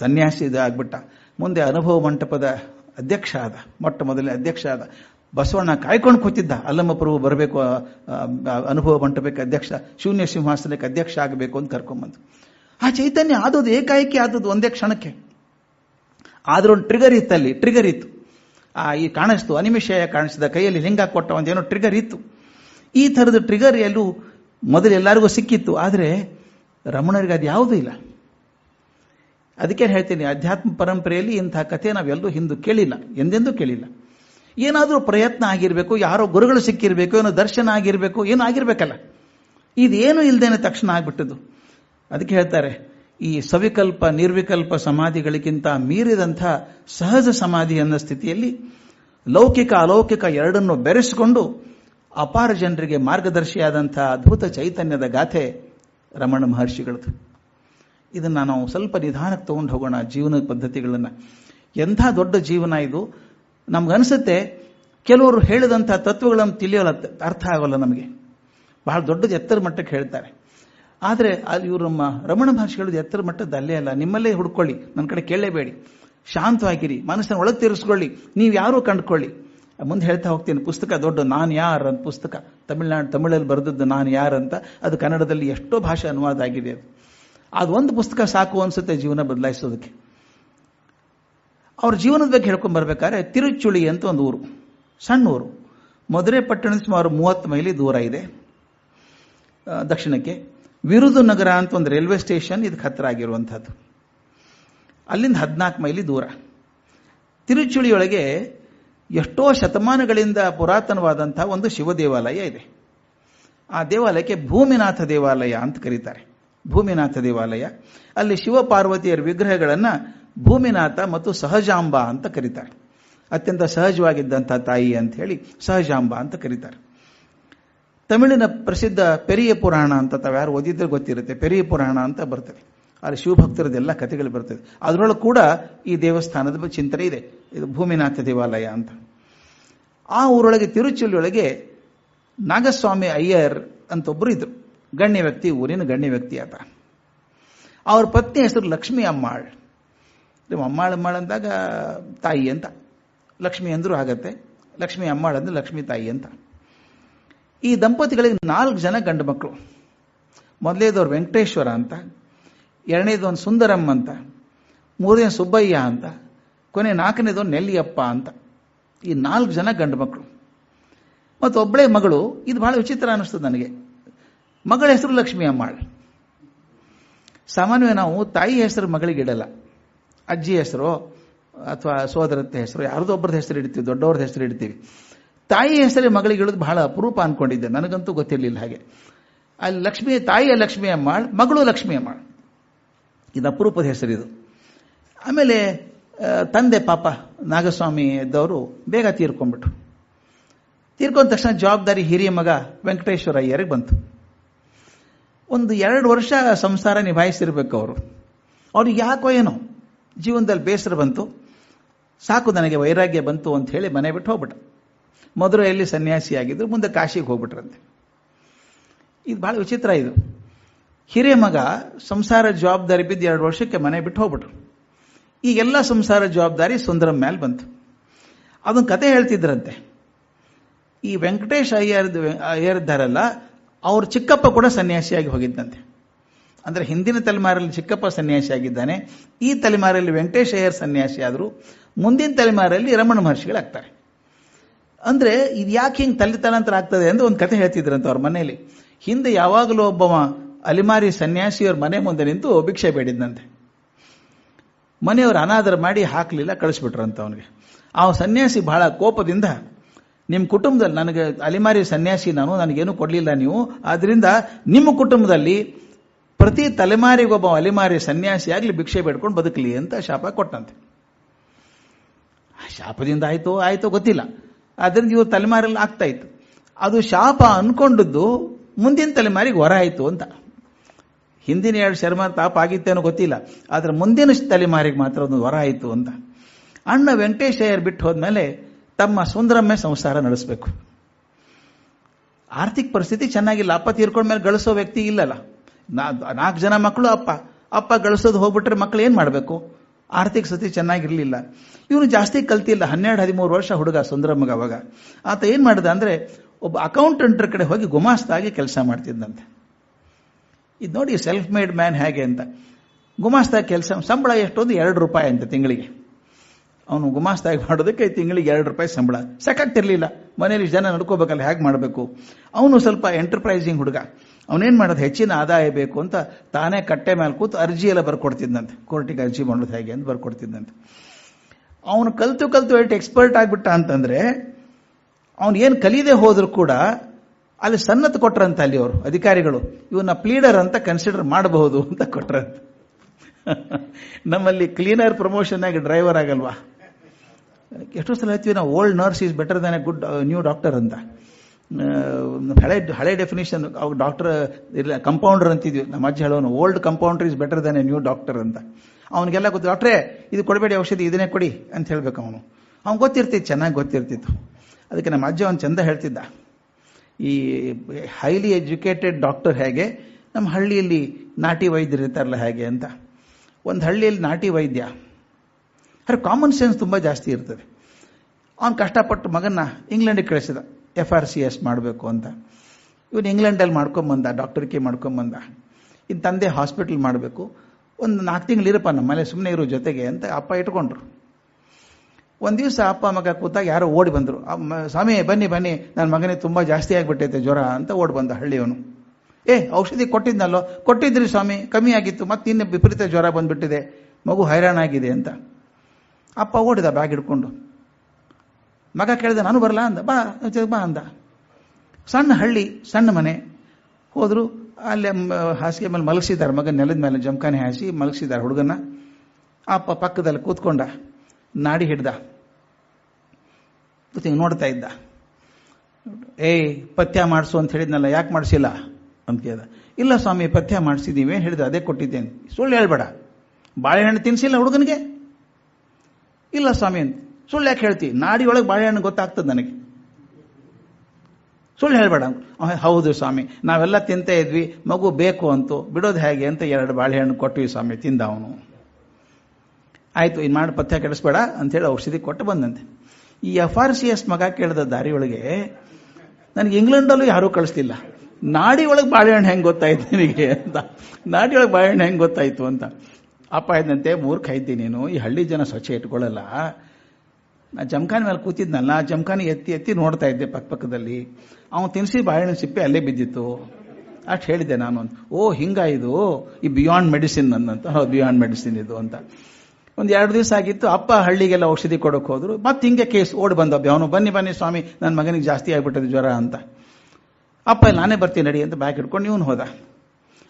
ಸನ್ಯಾಸಿ ಆಗ್ಬಿಟ್ಟ ಮುಂದೆ ಅನುಭವ ಮಂಟಪದ ಅಧ್ಯಕ್ಷ ಆದ, ಮೊಟ್ಟ ಮೊದಲನೇ ಅಧ್ಯಕ್ಷ ಆದ. ಬಸವಣ್ಣ ಕಾಯ್ಕೊಂಡು ಕೂತಿದ್ದ. ಅಲ್ಲಮ್ಮ ಪ್ರಭು ಬರಬೇಕು ಅನುಭವ ಮಂಟಪಕ್ಕೆ ಅಧ್ಯಕ್ಷ, ಶೂನ್ಯ ಸಿಂಹಾಸನಕ್ಕೆ ಅಧ್ಯಕ್ಷ ಆಗಬೇಕು ಅಂತ ಕರ್ಕೊಂಬಂದು. ಆ ಚೈತನ್ಯ ಆದದ್ದು ಏಕಾಏಕಿ ಆದದ್ದು ಒಂದೇ ಕ್ಷಣಕ್ಕೆ. ಆದ್ರೂ ಒಂದು ಟ್ರಿಗರ್ ಇತ್ತು ಅಲ್ಲಿ ಟ್ರಿಗರ್ ಇತ್ತು. ಆ, ಈ ಕಾಣಿಸ್ತು ಅನಿಮಿಷಯ ಕಾಣಿಸಿದ ಕೈಯಲ್ಲಿ ಲಿಂಗ ಕೊಟ್ಟ ಒಂದೇನೋ ಟ್ರಿಗರ್ ಇತ್ತು. ಈ ಥರದ ಟ್ರಿಗರ್ ಎಲ್ಲೂ ಮೊದಲು ಎಲ್ಲರಿಗೂ ಸಿಕ್ಕಿತ್ತು. ಆದರೆ ರಮಣರಿಗೆ ಅದು ಯಾವುದೂ ಇಲ್ಲ. ಅದಕ್ಕೆ ಹೇಳ್ತೀನಿ, ಅಧ್ಯಾತ್ಮ ಪರಂಪರೆಯಲ್ಲಿ ಇಂತಹ ಕಥೆ ನಾವೆಲ್ಲೂ ಹಿಂದೂ ಕೇಳಿಲ್ಲ. ಎಂದೆಂದೂ ಕೇಳಿಲ್ಲ. ಏನಾದರೂ ಪ್ರಯತ್ನ ಆಗಿರಬೇಕು, ಯಾರೋ ಗುರುಗಳು ಸಿಕ್ಕಿರಬೇಕು, ಏನೋ ದರ್ಶನ ಆಗಿರಬೇಕು ಏನೋ ಆಗಿರ್ಬೇಕಲ್ಲ ಇದೇನು ಇಲ್ಲದೇನೆ ತಕ್ಷಣ ಆಗ್ಬಿಟ್ಟಿದ್ದು. ಅದಕ್ಕೆ ಹೇಳ್ತಾರೆ, ಈ ಸವಿಕಲ್ಪ, ನಿರ್ವಿಕಲ್ಪ ಸಮಾಧಿಗಳಿಗಿಂತ ಮೀರಿದಂಥ ಸಹಜ ಸಮಾಧಿ ಅನ್ನೋ ಸ್ಥಿತಿಯಲ್ಲಿ ಲೌಕಿಕ, ಅಲೌಕಿಕ ಎರಡನ್ನು ಬೆರೆಸಿಕೊಂಡು ಅಪಾರ ಜನರಿಗೆ ಮಾರ್ಗದರ್ಶಿಯಾದಂಥ ಅದ್ಭುತ ಚೈತನ್ಯದ ಗಾಥೆ ರಮಣ ಮಹರ್ಷಿಗಳದು ಇದನ್ನು ನಾವು ಸ್ವಲ್ಪ ನಿಧಾನಕ್ಕೆ ತಗೊಂಡು ಹೋಗೋಣ, ಜೀವನ ಪದ್ಧತಿಗಳನ್ನು. ಎಂಥ ದೊಡ್ಡ ಜೀವನ ಇದು? ನಮ್ಗನ್ಸುತ್ತೆ ಕೆಲವರು ಹೇಳಿದಂಥ ತತ್ವಗಳನ್ನು ತಿಳಿಯೋಲ್ಲ ಅರ್ಥ ಆಗೋಲ್ಲ ನಮಗೆ. ಬಹಳ ದೊಡ್ಡದು ಎತ್ತರ ಮಟ್ಟಕ್ಕೆ ಹೇಳ್ತಾರೆ. ಆದರೆ ಅಲ್ಲಿ ಇವರು ನಮ್ಮ ರಮಣ ಮಹರ್ಷಿಗಳದ್ದು ಎತ್ತರ ಮಟ್ಟದ ಅಲ್ಲೇ ಅಲ್ಲ, ನಿಮ್ಮಲ್ಲೇ ಹುಡ್ಕೊಳ್ಳಿ ನನ್ನ ಕಡೆ ಕೇಳಲೇಬೇಡಿ. ಶಾಂತವಾಗಿರಿ, ಮನಸ್ಸನ್ನು ಒಳಗೆ ತೀರಿಸ್ಕೊಳ್ಳಿ, ನೀವು ಯಾರೂ ಕಂಡುಕೊಳ್ಳಿ. ಮುಂದೆ ಹೇಳ್ತಾ ಹೋಗ್ತೀನಿ, ಪುಸ್ತಕ ದೊಡ್ಡ ನಾನು ಯಾರು ಅಂತ ಪುಸ್ತಕ. ತಮಿಳ್ನಾಡು, ತಮಿಳಲ್ಲಿ ಬರೆದದ್ದು ನಾನು ಯಾರು ಅಂತ, ಅದು ಕನ್ನಡದಲ್ಲಿ ಎಷ್ಟೋ ಭಾಷೆ ಅನುವಾದ ಆಗಿದೆ ಅದು. ಅದು ಒಂದು ಪುಸ್ತಕ ಸಾಕು ಅನ್ಸುತ್ತೆ ಜೀವನ ಬದಲಾಯಿಸೋದಕ್ಕೆ. ಅವ್ರ ಜೀವನದ ಬಗ್ಗೆ ಹೇಳ್ಕೊಂಡ್ ಬರ್ಬೇಕಾದ್ರೆ ತಿರುಚುಳಿ ಅಂತ ಒಂದು ಊರು, ಸಣ್ಣ ಊರು. ಮಧುರೆ ಪಟ್ಟಣದ ಸುಮಾರು ಮೂವತ್ತು ಮೈಲಿ ದೂರ ಇದೆ. ದಕ್ಷಿಣಕ್ಕೆ. ವಿರುದು ನಗರ ಅಂತ ಒಂದು ರೈಲ್ವೆ ಸ್ಟೇಷನ್ ಇದಕ್ಕೆ ಹತ್ತಿರ ಆಗಿರುವಂಥದ್ದು. ಅಲ್ಲಿಂದ ಹದಿನಾಲ್ಕು ಮೈಲಿ ದೂರ. ತಿರುಚುಳಿಯೊಳಗೆ ಎಷ್ಟೋ ಶತಮಾನಗಳಿಂದ ಪುರಾತನವಾದಂಥ ಒಂದು ಶಿವ ದೇವಾಲಯ ಇದೆ. ಆ ದೇವಾಲಯಕ್ಕೆ ಭೂಮಿನಾಥ ದೇವಾಲಯ ಅಂತ ಕರೀತಾರೆ. ಭೂಮಿನಾಥ ದೇವಾಲಯ. ಅಲ್ಲಿ ಶಿವ ಪಾರ್ವತಿಯರ ವಿಗ್ರಹಗಳನ್ನು ಭೂಮಿನಾಥ ಮತ್ತು ಸಹಜಾಂಬ ಅಂತ ಕರೀತಾರೆ. ಅತ್ಯಂತ ಸಹಜವಾಗಿದ್ದಂಥ ತಾಯಿ ಅಂತ ಹೇಳಿ ಸಹಜಾಂಬ ಅಂತ ಕರೀತಾರೆ. ತಮಿಳಿನ ಪ್ರಸಿದ್ಧ ಪೆರಿಯ ಪುರಾಣ ಅಂತ ತಾವ್ಯಾರು ಓದಿದ್ರೆ ಗೊತ್ತಿರುತ್ತೆ. ಪೆರಿಯ ಪುರಾಣ ಅಂತ ಬರ್ತದೆ. ಅಲ್ಲಿ ಶಿವಭಕ್ತರದೆಲ್ಲ ಕಥೆಗಳು ಬರ್ತದೆ. ಅದರೊಳಗೆ ಕೂಡ ಈ ದೇವಸ್ಥಾನದ ಚಿಂತನೆ ಇದೆ. ಇದು ಭೂಮಿನಾಥ ದೇವಾಲಯ ಅಂತ. ಆ ಊರೊಳಗೆ, ತಿರುಚುಲಿಯೊಳಗೆ ನಾಗಸ್ವಾಮಿ ಅಯ್ಯರ್ ಅಂತ ಒಬ್ಬರು ಇದ್ರು. ಗಣ್ಯ ವ್ಯಕ್ತಿ, ಊರಿನ ಗಣ್ಯ ವ್ಯಕ್ತಿ ಆತ. ಅವ್ರ ಪತ್ನಿ ಹೆಸರು ಲಕ್ಷ್ಮಿ ಅಮ್ಮಾಳ್. ಅಮ್ಮಾಳ್ ಅಮ್ಮಾಳು ಅಂದಾಗ ತಾಯಿ ಅಂತ. ಲಕ್ಷ್ಮಿ ಅಂದರೂ ಆಗತ್ತೆ. ಲಕ್ಷ್ಮಿ ಅಮ್ಮಾಳು ಅಂದ್ರೆ ಲಕ್ಷ್ಮಿ ತಾಯಿ ಅಂತ. ಈ ದಂಪತಿಗಳಿಗೆ ನಾಲ್ಕು ಜನ ಗಂಡು ಮಕ್ಕಳು ಮೊದಲೇದವ್ರು ವೆಂಕಟೇಶ್ವರ ಅಂತ, ಎರಡನೇದು ಒಂದು ಸುಂದರಮ್ಮ ಅಂತ, ಮೂರನೇ ಸುಬ್ಬಯ್ಯ ಅಂತ, ಕೊನೆ ನಾಲ್ಕನೇದು ನೆಲ್ಲಿಯಪ್ಪ ಅಂತ. ಈ ನಾಲ್ಕು ಜನ ಗಂಡು ಮಕ್ಕಳು ಮತ್ತು ಒಬ್ಬಳೇ ಮಗಳು, ಇದು ಬಹಳ ವಿಚಿತ್ರ ಅನ್ನಿಸ್ತದೆ ನನಗೆ. ಮಗಳ ಹೆಸರು ಲಕ್ಷ್ಮಿ ಅಮ್ಮಾಳ್. ಸಾಮಾನ್ಯ ನಾವು ತಾಯಿ ಹೆಸರು ಮಗಳಿಗೆ ಇಡಲ್ಲ. ಅಜ್ಜಿ ಹೆಸರು ಅಥವಾ ಸೋದರತ್ತೆ ಹೆಸರು, ಯಾರ್ದೋ ಒಬ್ಬರದ ಹೆಸರು ಇಡ್ತೀವಿ ದೊಡ್ಡವ್ರದ್ದು ಹೆಸರು ಇಡ್ತೀವಿ ತಾಯಿ ಹೆಸರೇ ಮಗಳಿಗೆ ಹೇಳೋದು ಬಹಳ ಅಪರೂಪ ಅನ್ಕೊಂಡಿದ್ದೆ. ನನಗಂತೂ ಗೊತ್ತಿರಲಿಲ್ಲ ಹಾಗೆ. ಅಲ್ಲಿ ಲಕ್ಷ್ಮಿ, ತಾಯಿಯ ಲಕ್ಷ್ಮಿಯ ಅಮ್ಮಾಳ್, ಮಗಳು ಲಕ್ಷ್ಮಿಯ ಅಮ್ಮಾಳ್. ಇದು ಅಪರೂಪದ ಹೆಸರಿದು ಆಮೇಲೆ ತಂದೆ ಪಾಪ ನಾಗಸ್ವಾಮಿ ಇದ್ದವರು ಬೇಗ ತೀರ್ಕೊಂಡ್ಬಿಟ್ರು. ತೀರ್ಕೊಂಡ ತಕ್ಷಣ ಜವಾಬ್ದಾರಿ ಹಿರಿಯ ಮಗ ವೆಂಕಟೇಶ್ವರ ಅಯ್ಯರಿಗೆ ಬಂತು. ಒಂದು ಎರಡು ವರ್ಷ ಸಂಸಾರ ನಿಭಾಯಿಸಿರ್ಬೇಕು ಅವರು. ಅವ್ರಿಗೆ ಯಾಕೋ ಏನೋ ಜೀವನದಲ್ಲಿ ಬೇಸರ ಬಂತು. ಸಾಕು ನನಗೆ ವೈರಾಗ್ಯ ಬಂತು ಅಂತ ಹೇಳಿ ಮನೆ ಬಿಟ್ಟು ಹೋಗ್ಬಿಟ್ಟ. ಮಧುರೆಯಲ್ಲಿ ಸನ್ಯಾಸಿಯಾಗಿದ್ರು, ಮುಂದೆ ಕಾಶಿಗೆ ಹೋಗ್ಬಿಟ್ರಂತೆ. ಇದು ಭಾಳ ವಿಚಿತ್ರ ಇದು. ಹಿರಿಯ ಮಗ ಸಂಸಾರ ಜವಾಬ್ದಾರಿ ಬಿದ್ದು ಎರಡು ವರ್ಷಕ್ಕೆ ಮನೆ ಬಿಟ್ಟು ಹೋಗ್ಬಿಟ್ರು. ಈಗೆಲ್ಲ ಸಂಸಾರ ಜವಾಬ್ದಾರಿ ಸುಂದರಂ ಮೇಲೆ ಬಂತು. ಅದೊಂದು ಕತೆ ಹೇಳ್ತಿದ್ರಂತೆ. ಈ ವೆಂಕಟೇಶ್ ಅಯ್ಯರ್ ಅಯ್ಯರ್ ಇದ್ದಾರಲ್ಲ ಅವ್ರ ಚಿಕ್ಕಪ್ಪ ಕೂಡ ಸನ್ಯಾಸಿಯಾಗಿ ಹೋಗಿದ್ದಂತೆ ಅಂದ್ರೆ ಹಿಂದಿನ ತಲೆಮಾರಲ್ಲಿ ಚಿಕ್ಕಪ್ಪ ಸನ್ಯಾಸಿ ಆಗಿದ್ದಾನೆ, ಈ ತಲೆಮಾರಲ್ಲಿ ವೆಂಕಟೇಶಯ್ಯರ್ ಸನ್ಯಾಸಿ ಆದರೂ, ಮುಂದಿನ ತಲೆಮಾರಲ್ಲಿ ರಮಣ ಮಹರ್ಷಿಗಳಾಗ್ತಾರೆ. ಅಂದರೆ ಇದು ಯಾಕೆ ಹಿಂಗೆ ತಲೆ ತಲಾಂತರ ಆಗ್ತದೆ ಅಂತ ಒಂದು ಕತೆ ಹೇಳ್ತಿದ್ರಂತ ಅವ್ರ ಮನೆಯಲ್ಲಿ. ಹಿಂದೆ ಯಾವಾಗಲೂ ಒಬ್ಬವ ಅಲಿಮಾರಿ ಸನ್ಯಾಸಿಯವ್ರ ಮನೆ ಮುಂದೆ ನಿಂತು ಭಿಕ್ಷೆ ಬೇಡಿದ್ದಂತೆ ಮನೆಯವರು ಅನಾದರ ಮಾಡಿ ಹಾಕಲಿಲ್ಲ, ಕಳಿಸ್ಬಿಟ್ರಂತ ಅವನಿಗೆ. ಆ ಸನ್ಯಾಸಿ ಬಹಳ ಕೋಪದಿಂದ ನಿಮ್ಮ ಕುಟುಂಬದಲ್ಲಿ ನನಗೆ ಅಲಿಮಾರಿ ಸನ್ಯಾಸಿ ನಾನು, ನನಗೇನು ಕೊಡಲಿಲ್ಲ ನೀವು ಆದ್ದರಿಂದ ನಿಮ್ಮ ಕುಟುಂಬದಲ್ಲಿ ಪ್ರತಿ ತಲೆಮಾರಿಗೊಬ್ಬ ಅಲೆಮಾರಿ ಸನ್ಯಾಸಿ ಆಗಲಿ ಭಿಕ್ಷೆ ಬೇಡ್ಕೊಂಡು ಬದುಕಲಿ ಅಂತ ಶಾಪ ಕೊಟ್ಟಂತೆ. ಶಾಪದಿಂದ ಆಯ್ತೋ ಆಯ್ತೋ ಗೊತ್ತಿಲ್ಲ. ಅದರಿಂದ ಇವ್ರ ತಲೆಮಾರಲ್ಲಿ ಆಗ್ತಾ ಇತ್ತು. ಅದು ಶಾಪ ಅನ್ಕೊಂಡದ್ದು ಮುಂದಿನ ತಲೆಮಾರಿಗೆ ಹೊರ ಆಯಿತು ಅಂತ. ಹಿಂದಿನ ಎರಡು ಶರ್ಮ ತಾಪ ಆಗಿತ್ತೇನೋ ಗೊತ್ತಿಲ್ಲ. ಆದ್ರೆ ಮುಂದಿನ ತಲೆಮಾರಿಗೆ ಮಾತ್ರ ಒಂದು ವರ ಆಯಿತು ಅಂತ. ಅಣ್ಣ ವೆಂಕಟೇಶಯ್ಯರ್ ಬಿಟ್ಟು ಹೋದ್ಮೇಲೆ ತಮ್ಮ ಸುಂದರಮ್ಮೆ ಸಂಸಾರ ನಡೆಸಬೇಕು. ಆರ್ಥಿಕ ಪರಿಸ್ಥಿತಿ ಚೆನ್ನಾಗಿಲ್ಲ. ಅಪ್ಪ ತೀರ್ಕೊಂಡ್ಮೇಲೆ ಗಳಿಸೋ ವ್ಯಕ್ತಿ ಇಲ್ಲಲ್ಲ. ನಾಲ್ಕು ಜನ ಮಕ್ಕಳು ಅಪ್ಪ. ಅಪ್ಪ ಗಳಿಸೋದು ಹೋಗ್ಬಿಟ್ರೆ ಮಕ್ಕಳು ಏನು ಮಾಡಬೇಕು? ಆರ್ಥಿಕ ಸ್ಥಿತಿ ಚೆನ್ನಾಗಿರಲಿಲ್ಲ. ಇವನು ಜಾಸ್ತಿ ಕಲ್ತಿಲ್ಲ. ಹನ್ನೆರಡು, ಹದಿಮೂರು ವರ್ಷ ಹುಡುಗ ಸುಂದರಮ್ಮಗ ಅವಾಗ. ಆತ ಏನು ಮಾಡಿದ ಅಂದ್ರೆ ಒಬ್ಬ ಅಕೌಂಟೆಂಟ್ರ ಕಡೆ ಹೋಗಿ ಗುಮಾಸ್ತಾಗಿ ಕೆಲಸ ಮಾಡ್ತಿದ್ದಂತೆ ಇದು ನೋಡಿ ಸೆಲ್ಫ್ ಮೇಡ್ ಮ್ಯಾನ್ ಹೇಗೆ ಅಂತ. ಗುಮಾಸ್ತಾಗಿ ಕೆಲಸ ಸಂಬಳ ಎಷ್ಟೊಂದು? ಎರಡು ರೂಪಾಯಿ ಅಂತ ತಿಂಗಳಿಗೆ. ಅವನು ಗುಮಾಸ್ತಾಗಿ ಮಾಡೋದಕ್ಕೆ ತಿಂಗಳಿಗೆ ಎರಡು ರೂಪಾಯಿ ಸಂಬಳ. ಸಾಕಾಗ್ತಿರ್ಲಿಲ್ಲ ಮನೇಲಿ ಜನ ನಡ್ಕೋಬೇಕಲ್ಲ, ಹೇಗೆ ಮಾಡಬೇಕು? ಅವನು ಸ್ವಲ್ಪ ಎಂಟರ್ಪ್ರೈಸಿಂಗ್ ಹುಡುಗ. ಅವನೇನ್ ಮಾಡೋದು? ಹೆಚ್ಚಿನ ಆದಾಯ ಬೇಕು ಅಂತ ತಾನೇ ಕಟ್ಟೆ ಮೇಲೆ ಕೂತು ಅರ್ಜಿ ಎಲ್ಲ ಬರ್ಕೊಡ್ತಿದ್ದಂತೆ ಕೋರ್ಟಿಗೆ ಅರ್ಜಿ ಮಾಡೋದು ಹೇಗೆ ಅಂತ ಬರ್ಕೊಡ್ತಿದ್ದಂತೆ ಅವನು ಕಲ್ತು ಕಲ್ತು ಎಷ್ಟು ಎಕ್ಸ್ಪರ್ಟ್ ಆಗಿಬಿಟ್ಟ ಅಂತಂದ್ರೆ, ಅವನು ಏನು ಕಲಿದೆ ಹೋದರೂ ಕೂಡ ಅಲ್ಲಿ ಸನ್ನತ್ ಕೊಟ್ರಂತ ಅಲ್ಲಿ ಅವರು, ಅಧಿಕಾರಿಗಳು. ಇವನ್ನ ಪ್ಲೀಡರ್ ಅಂತ ಕನ್ಸಿಡರ್ ಮಾಡಬಹುದು ಅಂತ ಕೊಟ್ರಂತ. ನಮ್ಮಲ್ಲಿ ಕ್ಲೀನರ್ ಪ್ರಮೋಷನ್ ಆಗಿ ಡ್ರೈವರ್ ಆಗಲ್ವಾ? ಎಷ್ಟೋ ಸಲ ಹೇಳ್ತೀವಿ ನಾವು old nurse is better than a good new doctor ಅಂತ. ಹಳೆ ಹಳೆ ಡೆಫಿನೇಷನ್ ಅವಾಗ ಡಾಕ್ಟರ್ ಇಲ್ಲ ಕಂಪೌಂಡರ್ ಅಂತಿದ್ವಿ. ನಮ್ಮ ಅಜ್ಜಿ ಹೇಳೋನು old compounder is better than a new doctor ಅಂತ. ಅವನಿಗೆಲ್ಲ ಗೊತ್ತು ಡಾಕ್ಟ್ರೇ ಇದು ಕೊಡಬೇಡಿ ಔಷಧಿ, ಇದನ್ನೇ ಕೊಡಿ ಅಂತ ಹೇಳ್ಬೇಕು ಅವನು. ಅವ್ನು ಗೊತ್ತಿರ್ತಿತ್ತು, ಚೆನ್ನಾಗಿ ಗೊತ್ತಿರ್ತಿತ್ತು. ಅದಕ್ಕೆ ನಮ್ಮ ಅಜ್ಜ ಅವನು ಚಂದ ಹೇಳ್ತಿದ್ದ. ಈ ಹೈಲಿ ಎಜುಕೇಟೆಡ್ ಡಾಕ್ಟರ್ ಹೇಗೆ? ನಮ್ಮ ಹಳ್ಳಿಯಲ್ಲಿ ನಾಟಿ ವೈದ್ಯರು ಇರ್ತಾರಲ್ಲ ಹೇಗೆ ಅಂತ. ಒಂದು ಹಳ್ಳಿಯಲ್ಲಿ ನಾಟಿ ವೈದ್ಯ, ಅರೆ ಕಾಮನ್ ಸೆನ್ಸ್ ತುಂಬ ಜಾಸ್ತಿ ಇರ್ತದೆ. ಅವನು ಕಷ್ಟಪಟ್ಟು ಮಗನ್ನ ಇಂಗ್ಲೆಂಡಿಗೆ ಕಳಿಸಿದ. ಎಫ್ ಆರ್ ಸಿ ಎಸ್ ಮಾಡಬೇಕು ಅಂತ. ಇವನು ಇಂಗ್ಲೆಂಡಲ್ಲಿ ಮಾಡ್ಕೊಂಬಂದ ಡಾಕ್ಟರ್ಗೆ ಮಾಡ್ಕೊಂಬಂದ. ಇನ್ನು ತಂದೆ ಹಾಸ್ಪಿಟಲ್ ಮಾಡಬೇಕು. ಒಂದು ನಾಲ್ಕು ತಿಂಗಳು ಇರಪ್ಪ ನಮ್ಮ ಮನೆ ಸುಮ್ಮನೆ ಇರೋ ಜೊತೆಗೆ ಅಂತ ಅಪ್ಪ ಇಟ್ಕೊಂಡ್ರು. ಒಂದು ದಿವಸ ಅಪ್ಪ ಮಗ ಕೂತಾಗ ಯಾರೋ ಓಡಿ ಬಂದರು. ಸ್ವಾಮಿ, ಬನ್ನಿ ಬನ್ನಿ ನನ್ನ ಮಗನಿಗೆ ತುಂಬ ಜಾಸ್ತಿ ಆಗಿಬಿಟ್ಟೈತೆ ಜ್ವರ ಅಂತ ಓಡಿ ಬಂದ ಹಳ್ಳಿಯವನು. ಏ, ಔಷಧಿ ಕೊಟ್ಟಿದ್ನಲ್ಲೋ? ಕೊಟ್ಟಿದ್ರಿ ಸ್ವಾಮಿ, ಕಮ್ಮಿ ಆಗಿತ್ತು, ಮತ್ತೆ ಇನ್ನು ವಿಪರೀತ ಜ್ವರ ಬಂದ್ಬಿಟ್ಟಿದೆ. ಮಗು ಹೈರಾಣಾಗಿದೆ ಅಂತ. ಅಪ್ಪ ಓಡಿದ ಬ್ಯಾಗ್ ಹಿಡ್ಕೊಂಡು. ಮಗ ಕೇಳಿದೆ, ನಾನು ಬರಲ್ಲ ಅಂದ. ಬಾ ಬಾ ಅಂದ. ಸಣ್ಣ ಹಳ್ಳಿ, ಸಣ್ಣ ಮನೆ. ಹೋದರು, ಅಲ್ಲಿ ಹಾಸಿಗೆ ಮೇಲೆ ಮಲಗಿಸಿದ್ದಾರೆ. ಮಗ ನೆಲದ ಮೇಲೆ ಜಮಖಾನೆ ಹಾಸಿ ಮಲಗಿಸಿದ್ದಾರೆ ಹುಡುಗನ ಅಪ್ಪ ಪಕ್ಕದಲ್ಲಿ ಕೂತ್ಕೊಂಡ. ನಾಡಿ ಹಿಡ್ದ. ಕೂತ್ ನೋಡ್ತಾ ಇದ್ದ. ಏಯ್ ಪಥ್ಯ ಮಾಡಿಸು ಅಂತ ಹೇಳಿದ್ನಲ್ಲ, ಯಾಕೆ ಮಾಡಿಸಿಲ್ಲ? ಅಂತ ಕೇಳ್ದ. ಇಲ್ಲ ಸ್ವಾಮಿ, ಪಥ್ಯ ಮಾಡಿಸಿದ್ದೀವಿ ಏನು ಹೇಳಿದ ಅದೇ ಕೊಟ್ಟಿದ್ದೇನೆ. ಸುಳ್ಳು ಹೇಳ್ಬೇಡ. ಬಾಳೆಹಣ್ಣು ತಿನ್ಸಿಲ್ಲ ಹುಡುಗನಿಗೆ? ಇಲ್ಲ ಸ್ವಾಮಿ, ಅಂತ. ಸುಳ್ಳು ಯಾಕೆ ಹೇಳ್ತಿ? ನಾಡಿ ಒಳಗೆ ಬಾಳೆಹಣ್ಣು ಗೊತ್ತಾಗ್ತದೆ ನನಗೆ. ಸುಳ್ಳು ಹೇಳ್ಬೇಡ. ಹೌದು ಸ್ವಾಮಿ. ನಾವೆಲ್ಲ ತಿಂತಾ ಇದ್ವಿ. ಮಗು ಬೇಕು ಅಂತು. ಬಿಡೋದು ಹೇಗೆ ಅಂತ ಎರಡು ಬಾಳೆಹಣ್ಣು ಕೊಟ್ವಿ ಸ್ವಾಮಿ, ತಿಂದ ಅವನು. ಆಯಿತು ಇನ್ನು ಮಾಡಿ, ಪಥ್ಯ ಕೆಡಿಸ್ಬೇಡ ಅಂತೇಳಿ ಔಷಧಿ ಕೊಟ್ಟು ಬಂದಂತೆ. ಈ ಎಫ್ ಆರ್ ಸಿ ಎಸ್ ಮಗ ಕೇಳಿದ ದಾರಿಯೊಳಗೆ ನನಗೆ ಇಂಗ್ಲೆಂಡಲ್ಲೂ ಯಾರೂ ಕಳಿಸ್ತಿಲ್ಲ ನಾಡಿ ಒಳಗೆ ಬಾಳೆಹಣ್ಣು ಹೆಂಗೆ ಗೊತ್ತಾಯ್ತು ನಿನಗೆ ಅಂತ. ನಾಡಿ ಒಳಗೆ ಬಾಳೆಹಣ್ಣು ಹೆಂಗೆ ಗೊತ್ತಾಯ್ತು ಅಂತ. ಅಪ್ಪ ಇದ್ದಂತೆ ಮೂರ್ಖ ಇದ್ದಿ ನೀನು. ಈ ಹಳ್ಳಿ ಜನ ಸ್ವಚ್ಛ ಇಟ್ಕೊಳ್ಳಲ್ಲ. ನಾ ಜಮಖಾನೆ ಮೇಲೆ ಕೂತಿದ್ನಲ್ಲ, ಆ ಜಮಖಾನೆ ಎತ್ತಿ ಎತ್ತಿ ನೋಡ್ತಾ ಇದ್ದೆ ಪಕ್ಕ ಪಕ್ಕದಲ್ಲಿ. ಅವನು ತಿನ್ಸಿ ಬಾಳೆಹಣ್ಣು ಸಿಪ್ಪೆ ಅಲ್ಲೇ ಬಿದ್ದಿತ್ತು. ಅಷ್ಟು ಹೇಳಿದ್ದೆ ನಾನು ಅಂತ. ಓ ಹಿಂಗ ಇದು ಈ ಬಿಯಾಂಡ್ ಮೆಡಿಸಿನ್ ಅಂದಂತ ಹೌದು ಬಿಯಾಂಡ್ ಮೆಡಿಸಿನ್ ಇದು ಅಂತ. ಒಂದು ಎರಡು ದಿವಸ ಆಗಿತ್ತು, ಅಪ್ಪ ಹಳ್ಳಿಗೆಲ್ಲ ಔಷಧಿ ಕೊಡೋಕೆ ಹೋದ್ರು. ಮತ್ತೆ ಹಿಂಗೆ ಕೇಸ್ ಓಡಿ ಬಂದ ಅವನು, ಬನ್ನಿ ಬನ್ನಿ, ಸ್ವಾಮಿ ನನ್ನ ಮಗನಿಗೆ ಜಾಸ್ತಿ ಆಗ್ಬಿಟ್ಟದೆ ಜ್ವರ ಅಂತ. ಅಪ್ಪ ನಾನೇ ಬರ್ತೀನಿ, ನಡಿ ಅಂತ ಬ್ಯಾಗ್ ಹಿಡ್ಕೊಂಡು ಇವನು ಹೋದ.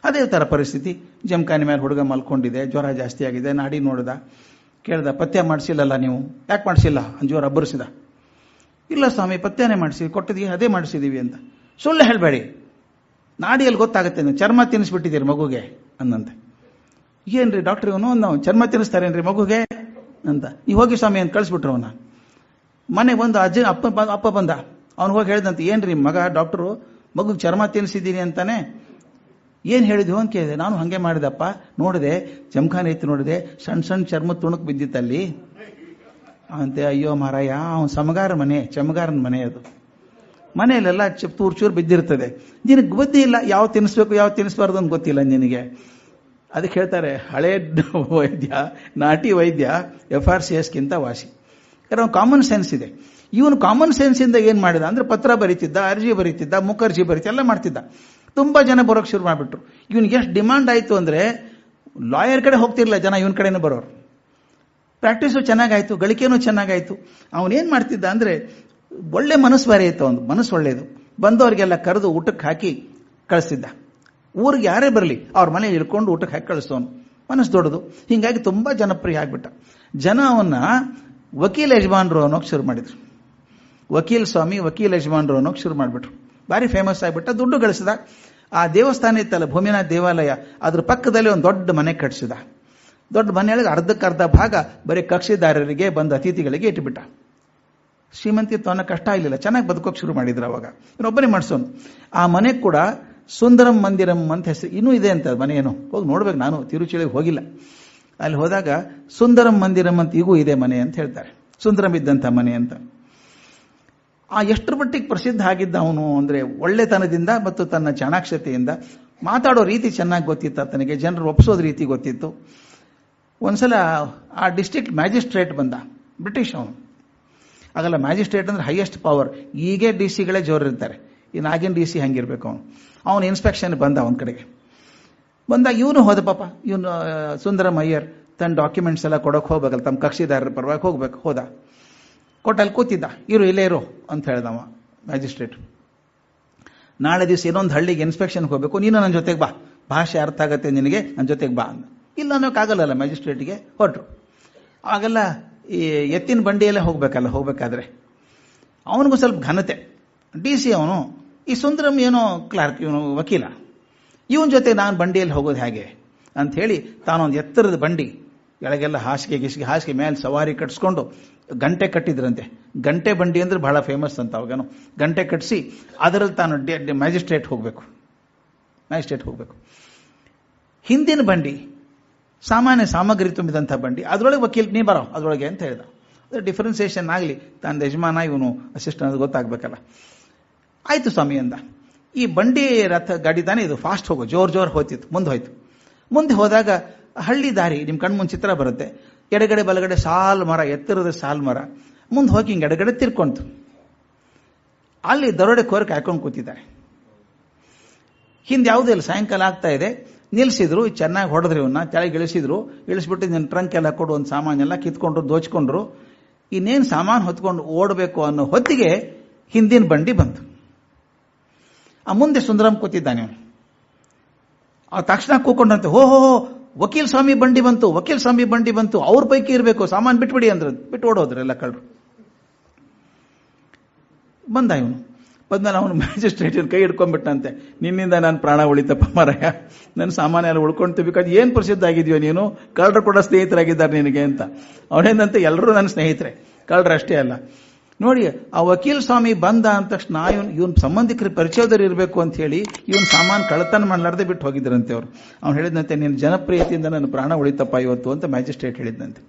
ಅದೇ ಥರ ಪರಿಸ್ಥಿತಿ. ಜಮಖಾನೆ ಮೇಲೆ ಹುಡುಗ ಮಲ್ಕೊಂಡಿದೆ, ಜ್ವರ ಜಾಸ್ತಿ ಆಗಿದೆ, ನಾಡಿ ನೋಡ್ದ. ಕೇಳ್ದ, ಪಥ್ಯ ಮಾಡಿಸಿಲ್ಲಲ್ಲ ನೀವು? ಯಾಕೆ ಮಾಡಿಸಿಲ್ಲ? ಅಂಜೂರ ಅಬ್ಬರಿಸಿದ. ಇಲ್ಲ ಸ್ವಾಮಿ, ಪಥ್ಯನೇ ಮಾಡಿಸಿ ಕೊಟ್ಟಿದ್ದೀವಿ ಅದೇ ಮಾಡಿಸಿದ್ದೀವಿ ಅಂತ. ಸುಳ್ಳು ಹೇಳಬೇಡಿ. ನಾಡಿಯಲ್ಲಿ ಗೊತ್ತಾಗುತ್ತೆ ನೀವು, ಚರ್ಮ ತಿನ್ನಿಸ್ಬಿಟ್ಟಿದ್ದೀರಿ ಮಗುಗೆ ಅಂದಂತೆ ಏನ್ರಿ ಡಾಕ್ಟರ್ ಇವನು? ನಾವು ಚರ್ಮ ತಿನ್ನಿಸ್ತಾರೇನ್ರಿ ಮಗುಗೆ, ಅಂತ. ನೀವು ಹೋಗಿ ಸ್ವಾಮಿ ಅಂತ ಕಳಿಸ್ಬಿಟ್ರು ಅವನ ಮನೆಗೆ ಬಂದು ಅಜ್ಜ, ಅಪ್ಪ ಅಪ್ಪ ಬಂದ. ಅವ್ನು ಹೋಗಿ ಹೇಳಿದಂತೆ, ಏನ್ರಿ ಮಗ, ಡಾಕ್ಟರು, ಮಗುಗೆ ಚರ್ಮ ತಿನ್ನಿಸಿದ್ದೀನಿ ಅಂತಾನೆ? ಏನ್ ಹೇಳಿದ್ವು ಅಂತ ಕೇಳಿದೆ. ನಾನು ಹಂಗೆ ಮಾಡಿದಪ್ಪ. ನೋಡಿದೆ, ಜಮಖಾನೆ ಇತ್ತು ನೋಡಿದೆ. ಸಣ್ಣ ಸಣ್ಣ ಚರ್ಮ ತುಣುಕ್ ಬಿದ್ದಿತ್ತಲ್ಲಿ ಅಂತೆ, ಅಯ್ಯೋ ಮಹಾರಾಯ ಅವನು ಸಮಗಾರ ಮನೆ, ಚಮಗಾರನ ಮನೆ ಅದು. ಮನೆಯಲ್ಲೆಲ್ಲ ಚೂರು ಚೂರು ಬಿದ್ದಿರ್ತದೆ. ನಿನಗೆ ಗೊತ್ತಿಲ್ಲ ಯಾವ ತಿನ್ನಿಸ್ಬೇಕು ಯಾವ ತಿನ್ನಿಸ್ಬಾರ್ದು ಅಂತ ಗೊತ್ತಿಲ್ಲ ನಿನಗೆ. ಅದಕ್ಕೆ ಹೇಳ್ತಾರೆ, ಹಳೆ ವೈದ್ಯ, ನಾಟಿ ವೈದ್ಯ, ಎಫ್ ಆರ್ ಸಿ ಎಸ್ಗಿಂತ ವಾಸಿ. ಅವ್ನು ಕಾಮನ್ ಸೆನ್ಸ್ ಇದೆ. ಇವನು ಕಾಮನ್ ಸೆನ್ಸ್ ಇಂದ ಏನ್ ಮಾಡಿದ? ಅಂದ್ರೆ ಪತ್ರ ಬರೀತಿದ್ದ, ಅರ್ಜಿ ಬರೀತಿದ್ದ, ಮುಖರ್ಜಿ ಬರೀತಿದ್ದ, ಎಲ್ಲ ಮಾಡ್ತಿದ್ದ. ತುಂಬಾ ಜನ ಬರೋಕ್ಕೆ ಶುರು ಮಾಡ್ಬಿಟ್ರು. ಇವನಿಗೆ ಎಷ್ಟು ಡಿಮ್ಯಾಂಡ್ ಆಯಿತು ಅಂದರೆ ಲಾಯರ್ ಕಡೆ ಹೋಗ್ತಿರಲಿಲ್ಲ ಜನ ಇವನ ಕಡೆನೇ ಬರೋರು. ಪ್ರಾಕ್ಟೀಸು ಚೆನ್ನಾಗಾಯಿತು, ಗಳಿಕೆನೂ ಚೆನ್ನಾಗಾಯಿತು. ಅವನೇನು ಮಾಡ್ತಿದ್ದ ಅಂದರೆ ಒಳ್ಳೆ ಮನಸ್ಸು ಬೇರೆ ಇತ್ತು ಅವನು ಮನಸ್ಸು ಒಳ್ಳೆಯದು ಬಂದವರಿಗೆಲ್ಲ ಕರೆದು ಊಟಕ್ಕೆ ಹಾಕಿ ಕಳಿಸ್ತಿದ್ದ. ಊರಿಗೆ ಯಾರೇ ಬರಲಿ, ಅವ್ರ ಮನೆ ಇಳ್ಕೊಂಡು ಊಟಕ್ಕೆ ಹಾಕಿ ಕಳಿಸ್ತವನು. ಮನಸ್ಸು ದೊಡ್ಡದು. ಹೀಗಾಗಿ ತುಂಬ ಜನಪ್ರಿಯ ಆಗಿಬಿಟ್ಟ. ಜನ ಅವನ್ನ ವಕೀಲ ಯಜಮಾನ್ರು ಅನ್ನೋಕೆ ಶುರು ಮಾಡಿದ್ರು. ವಕೀಲ್ ಸ್ವಾಮಿ, ವಕೀಲ ಯಜಮಾನ್ರು ಅನ್ನೋಕೆ ಶುರು ಮಾಡಿಬಿಟ್ರು. ಭಾರಿ ಫೇಮಸ್ ಆಗಿಬಿಟ್ಟ ದುಡ್ಡು ಗಳಿಸಿದ. ಆ ದೇವಸ್ಥಾನ ಇತ್ತಲ್ಲ, ಭೂಮಿನಾಥ ದೇವಾಲಯ, ಅದ್ರ ಪಕ್ಕದಲ್ಲಿ ಒಂದು ದೊಡ್ಡ ಮನೆ ಕಟ್ಟಿಸಿದ ದೊಡ್ಡ ಮನೆಯೊಳಗೆ ಅರ್ಧಕ್ಕರ್ಧ ಭಾಗ ಬರೀ ಕಕ್ಷಿದಾರರಿಗೆ ಬಂದ ಅತಿಥಿಗಳಿಗೆ ಇಟ್ಟುಬಿಟ್ಟ ಶ್ರೀಮಂತಿತ್ವನ ಕಷ್ಟ ಆಗಲಿಲ್ಲ, ಚೆನ್ನಾಗಿ ಬದುಕೋಕೆ ಶುರು ಮಾಡಿದ್ರು ಅವಾಗ. ಇನ್ನೊಬ್ಬನೇ ಮಾಡಿಸೋನು. ಆ ಮನೆ ಕೂಡ ಸುಂದರಂ ಮಂದಿರಂ ಅಂತ ಹೆಸರು, ಇನ್ನೂ ಇದೆ ಅಂತ ಮನೆ ಏನು? ಹೋಗಿ ನೋಡ್ಬೇಕು ನಾನು, ತಿರುಚಿಳಿಗೆ ಹೋಗಿಲ್ಲ. ಅಲ್ಲಿ ಹೋದಾಗ ಸುಂದರಂ ಮಂದಿರಂ ಅಂತ ಈಗೂ ಇದೆ ಮನೆ ಅಂತ ಹೇಳ್ತಾರೆ. ಸುಂದರಂ ಇದ್ದಂಥ ಮನೆ ಅಂತ. ಆ ಎಷ್ಟರ ಮಟ್ಟಿಗೆ ಪ್ರಸಿದ್ಧ ಆಗಿದ್ದ ಅವನು ಅಂದ್ರೆ ಒಳ್ಳೆತನದಿಂದ ಮತ್ತು ತನ್ನ ಚಾಣಾಕ್ಷತೆಯಿಂದ ಮಾತಾಡೋ ರೀತಿ ಚೆನ್ನಾಗಿ ಗೊತ್ತಿತ್ತು ಆತನಿಗೆ. ಜನರು ಒಪ್ಸೋದ್ ರೀತಿ ಗೊತ್ತಿತ್ತು. ಒಂದ್ಸಲ ಆ ಡಿಸ್ಟ್ರಿಕ್ಟ್ ಮ್ಯಾಜಿಸ್ಟ್ರೇಟ್ ಬಂದ, ಬ್ರಿಟಿಷ್ ಅವನು. ಆಗಲ್ಲ ಮ್ಯಾಜಿಸ್ಟ್ರೇಟ್ ಅಂದ್ರೆ ಹೈಯೆಸ್ಟ್ ಪವರ್ ಈಗೇ ಡಿ ಸಿಗಳೇ ಜೋರಿರ್ತಾರೆ. ಇನ್ನು ಆಗಿನ ಡಿ ಸಿ ಹಂಗಿರ್ಬೇಕು ಅವನು. ಅವನು ಇನ್ಸ್ಪೆಕ್ಷನ್ ಬಂದ ಅವನ ಕಡೆಗೆ. ಬಂದಾಗ ಇವನು ಹೋದ ಪಾಪ. ಇವನು ಸುಂದರ ಮಯ್ಯರ್ ತನ್ನ ಡಾಕ್ಯುಮೆಂಟ್ಸ್ ಎಲ್ಲ ಕೊಡೋಕೆ ಹೋಗ್ಬೇಕಲ್ಲ, ತಮ್ಮ ಕಕ್ಷಿದಾರರ ಪರವಾಗಿ ಹೋಗ್ಬೇಕು, ಹೋದ. ಕೊಟ್ಟಲ್ಲಿ ಕೂತಿದ್ದ, ಇರು, ಇಲ್ಲೇ ಇರು ಅಂತ ಹೇಳ್ದವ ಮ್ಯಾಜಿಸ್ಟ್ರೇಟ್. ನಾಳೆ ದಿವಸ ಇನ್ನೊಂದು ಹಳ್ಳಿಗೆ ಇನ್ಸ್ಪೆಕ್ಷನ್ಗೆ ಹೋಗಬೇಕು, ನೀನು ನನ್ನ ಜೊತೆಗೆ ಬಾ, ಭಾಷೆ ಅರ್ಥ ಆಗತ್ತೆ ನಿನಗೆ ನನ್ನ ಜೊತೆಗೆ ಬಾ ಅಂದ ಇಲ್ಲ ಅನ್ನೋಕ್ಕಾಗಲ್ಲಲ್ಲ ಮ್ಯಾಜಿಸ್ಟ್ರೇಟ್ಗೆ ಹೊರಟ್ರು. ಆಗೆಲ್ಲ ಈ ಎತ್ತಿನ ಬಂಡಿಯಲ್ಲೇ ಹೋಗಬೇಕಲ್ಲ, ಹೋಗ್ಬೇಕಾದ್ರೆ. ಅವನಿಗೂ ಸ್ವಲ್ಪ ಘನತೆ. ಡಿ ಸಿ ಅವನು, ಈ ಸುಂದರಂ ಏನೋ ಕ್ಲಾರ್ಕ್, ಇವನು ವಕೀಲ. ಇವನ ಜೊತೆ ನಾನು ಬಂಡಿಯಲ್ಲಿ ಹೋಗೋದು ಹೇಗೆ ಅಂಥೇಳಿ ತಾನೊಂದು ಎತ್ತರದ ಬಂಡಿ ಕೆಳಗೆಲ್ಲ ಹಾಸಿಗೆ ಗಿಸಿಗೆ ಹಾಸಿಗೆ ಮೇಲೆ ಸವಾರಿ ಕಟ್ಸ್ಕೊಂಡು ಗಂಟೆ ಕಟ್ಟಿದ್ರಂತೆ. ಗಂಟೆ ಬಂಡಿ ಅಂದ್ರೆ ಬಹಳ ಫೇಮಸ್ ಅಂತ ಅವಾಗೇನು. ಗಂಟೆ ಕಟ್ಟಿಸಿ ಅದರಲ್ಲಿ ತಾನು ಮ್ಯಾಜಿಸ್ಟ್ರೇಟ್ ಹೋಗಬೇಕು. ಮ್ಯಾಜಿಸ್ಟ್ರೇಟ್ ಹೋಗಬೇಕು. ಹಿಂದಿನ ಬಂಡಿ, ಸಾಮಾನ್ಯ ಸಾಮಗ್ರಿ ತುಂಬಿದಂಥ ಬಂಡಿ, ಅದರೊಳಗೆ ವಕೀಲ್, ನೀ ಬರೋ, ಅದರೊಳಗೆ ಅಂತ ಹೇಳಿದ. ಅದ್ರ ಡಿಫ್ರೆನ್ಸಿಯೇಷನ್ ಆಗಲಿ ತನ್ನ ಯಜಮಾನ, ಇವನು ಅಸಿಸ್ಟೆಂಟ್ ಗೊತ್ತಾಗ್ಬೇಕಲ್ಲ. ಆಯಿತು ಸ್ವಾಮಿ ಅಂದ. ಈ ಬಂಡಿ ರಥ ಗಾಡಿ ತಾನೇ ಇದು ಫಾಸ್ಟ್ ಹೋಗು, ಜೋರ್ ಜೋರ್ ಹೋಯ್ತಿತ್ತು, ಮುಂದೆ ಹೋಯ್ತು. ಮುಂದೆ ಹೋದಾಗ ಹಳ್ಳಿ ದಾರಿ ನಿಮ್ಮ ಕಣ್ಮುಂದು ಚಿತ್ರ ಬರುತ್ತೆ. ಎಡಗಡೆ ಬಲಗಡೆ ಸಾಲು ಮರ, ಎತ್ತರದ ಸಾಲು ಮರ. ಮುಂದೆ ಹೋಗಿ ಹಿಂಗೆ ಎಡಗಡೆ ತಿರ್ಕೊಂತು ಅಲ್ಲಿ ದರೋಡೆ ಕೋರಿಕೆ ಹಾಕೊಂಡು ಕೂತಿದ್ದಾರೆ. ಹಿಂದೆ ಯಾವುದೇ ಇಲ್ಲ, ಸಾಯಂಕಾಲ ಆಗ್ತಾ ಇದೆ. ನಿಲ್ಸಿದ್ರು, ಚೆನ್ನಾಗಿ ಹೊಡೆದ್ರು ಇವನ್ನ ಕೆಳಗೆ ಇಳಿಸಿದ್ರು. ಇಳಿಸ್ಬಿಟ್ಟು ನಿನ್ನ ಟ್ರಂಕ್ ಎಲ್ಲ ಕೊಡು, ಒಂದು ಸಾಮಾನೆಲ್ಲ ಕಿತ್ಕೊಂಡ್ರು, ದೋಚ್ಕೊಂಡ್ರು. ಇನ್ನೇನು ಸಾಮಾನು ಹೊತ್ಕೊಂಡು ಓಡಬೇಕು ಅನ್ನೋ ಹೊತ್ತಿಗೆ ಹಿಂದಿನ ಬಂಡಿ ಬಂತು. ಆ ಮುಂದೆ ಸುಂದರಂ ಕೂತಿದ್ದಾನೆ. ಅವನು ಆ ತಕ್ಷಣ ಕೂಕೊಂಡಂತೆ ಓಹೋ ವಕೀಲ್ ಸ್ವಾಮಿ ಬಂಡಿ ಬಂತು, ವಕೀಲ್ ಸ್ವಾಮಿ ಬಂಡಿ ಬಂತು, ಅವ್ರ ಪೈಕಿ ಇರಬೇಕು, ಸಾಮಾನು ಬಿಟ್ಬಿಡಿ ಅಂದ್ರೆ ಬಿಟ್ಟು ಓಡೋದ್ರೆ ಎಲ್ಲ ಕಳ್ಳರು. ಬಂದ ಇವನು. ಬಂದ್ಮೇಲೆ ಅವನು ಮ್ಯಾಜಿಸ್ಟ್ರೇಟ್ ಕೈ ಹಿಡ್ಕೊಂಡ್ಬಿಟ್ಟಂತೆ ನಿನ್ನಿಂದ ನಾನು ಪ್ರಾಣ ಉಳಿತಪ್ಪ ಮಾರಾಯ. ನನ್ನ ಸಾಮಾನ್ಯ ಉಳ್ಕೊಂತೀವಿ ಬಿಕಾಸ್ ಏನು ಪ್ರಸಿದ್ಧ ಆಗಿದ್ಯೋ ನೀನು? ಕಳ್ಳರು ಕೂಡ ಸ್ನೇಹಿತರಾಗಿದ್ದಾರೆ ನಿನಗೆ ಅಂತ. ಅವನೇನಂತೆ? ಎಲ್ಲರೂ ನನ್ನ ಸ್ನೇಹಿತರೆ. ಕಳ್ಳರು ಅಷ್ಟೇ ಅಲ್ಲ. ನೋಡಿ, ಆ ವಕೀಲ್ ಸ್ವಾಮಿ ಬಂದ ಅಂದ ತಕ್ಷಣ ಇವನ್ ಇವನ್ ಸಂಬಂಧಿಕರ ಪರಿಚಯದವ್ರು ಇರಬೇಕು ಅಂತ ಹೇಳಿ ಇವನ್ ಸಾಮಾನು ಕಳತನ ಮಾಡ್ಲಾರ್ದೆ ಬಿಟ್ಟು ಹೋಗಿದ್ರಂತೆ ಅವ್ರು. ಅವ್ನು ಹೇಳಿದಂತೆ ನಿನ್ನ ಜನಪ್ರಿಯತೆಯಿಂದ ನನ್ನ ಪ್ರಾಣ ಉಳಿತಪ್ಪ ಇವತ್ತು ಅಂತ ಮ್ಯಾಜಿಸ್ಟ್ರೇಟ್ ಹೇಳಿದ್ದಂತೆ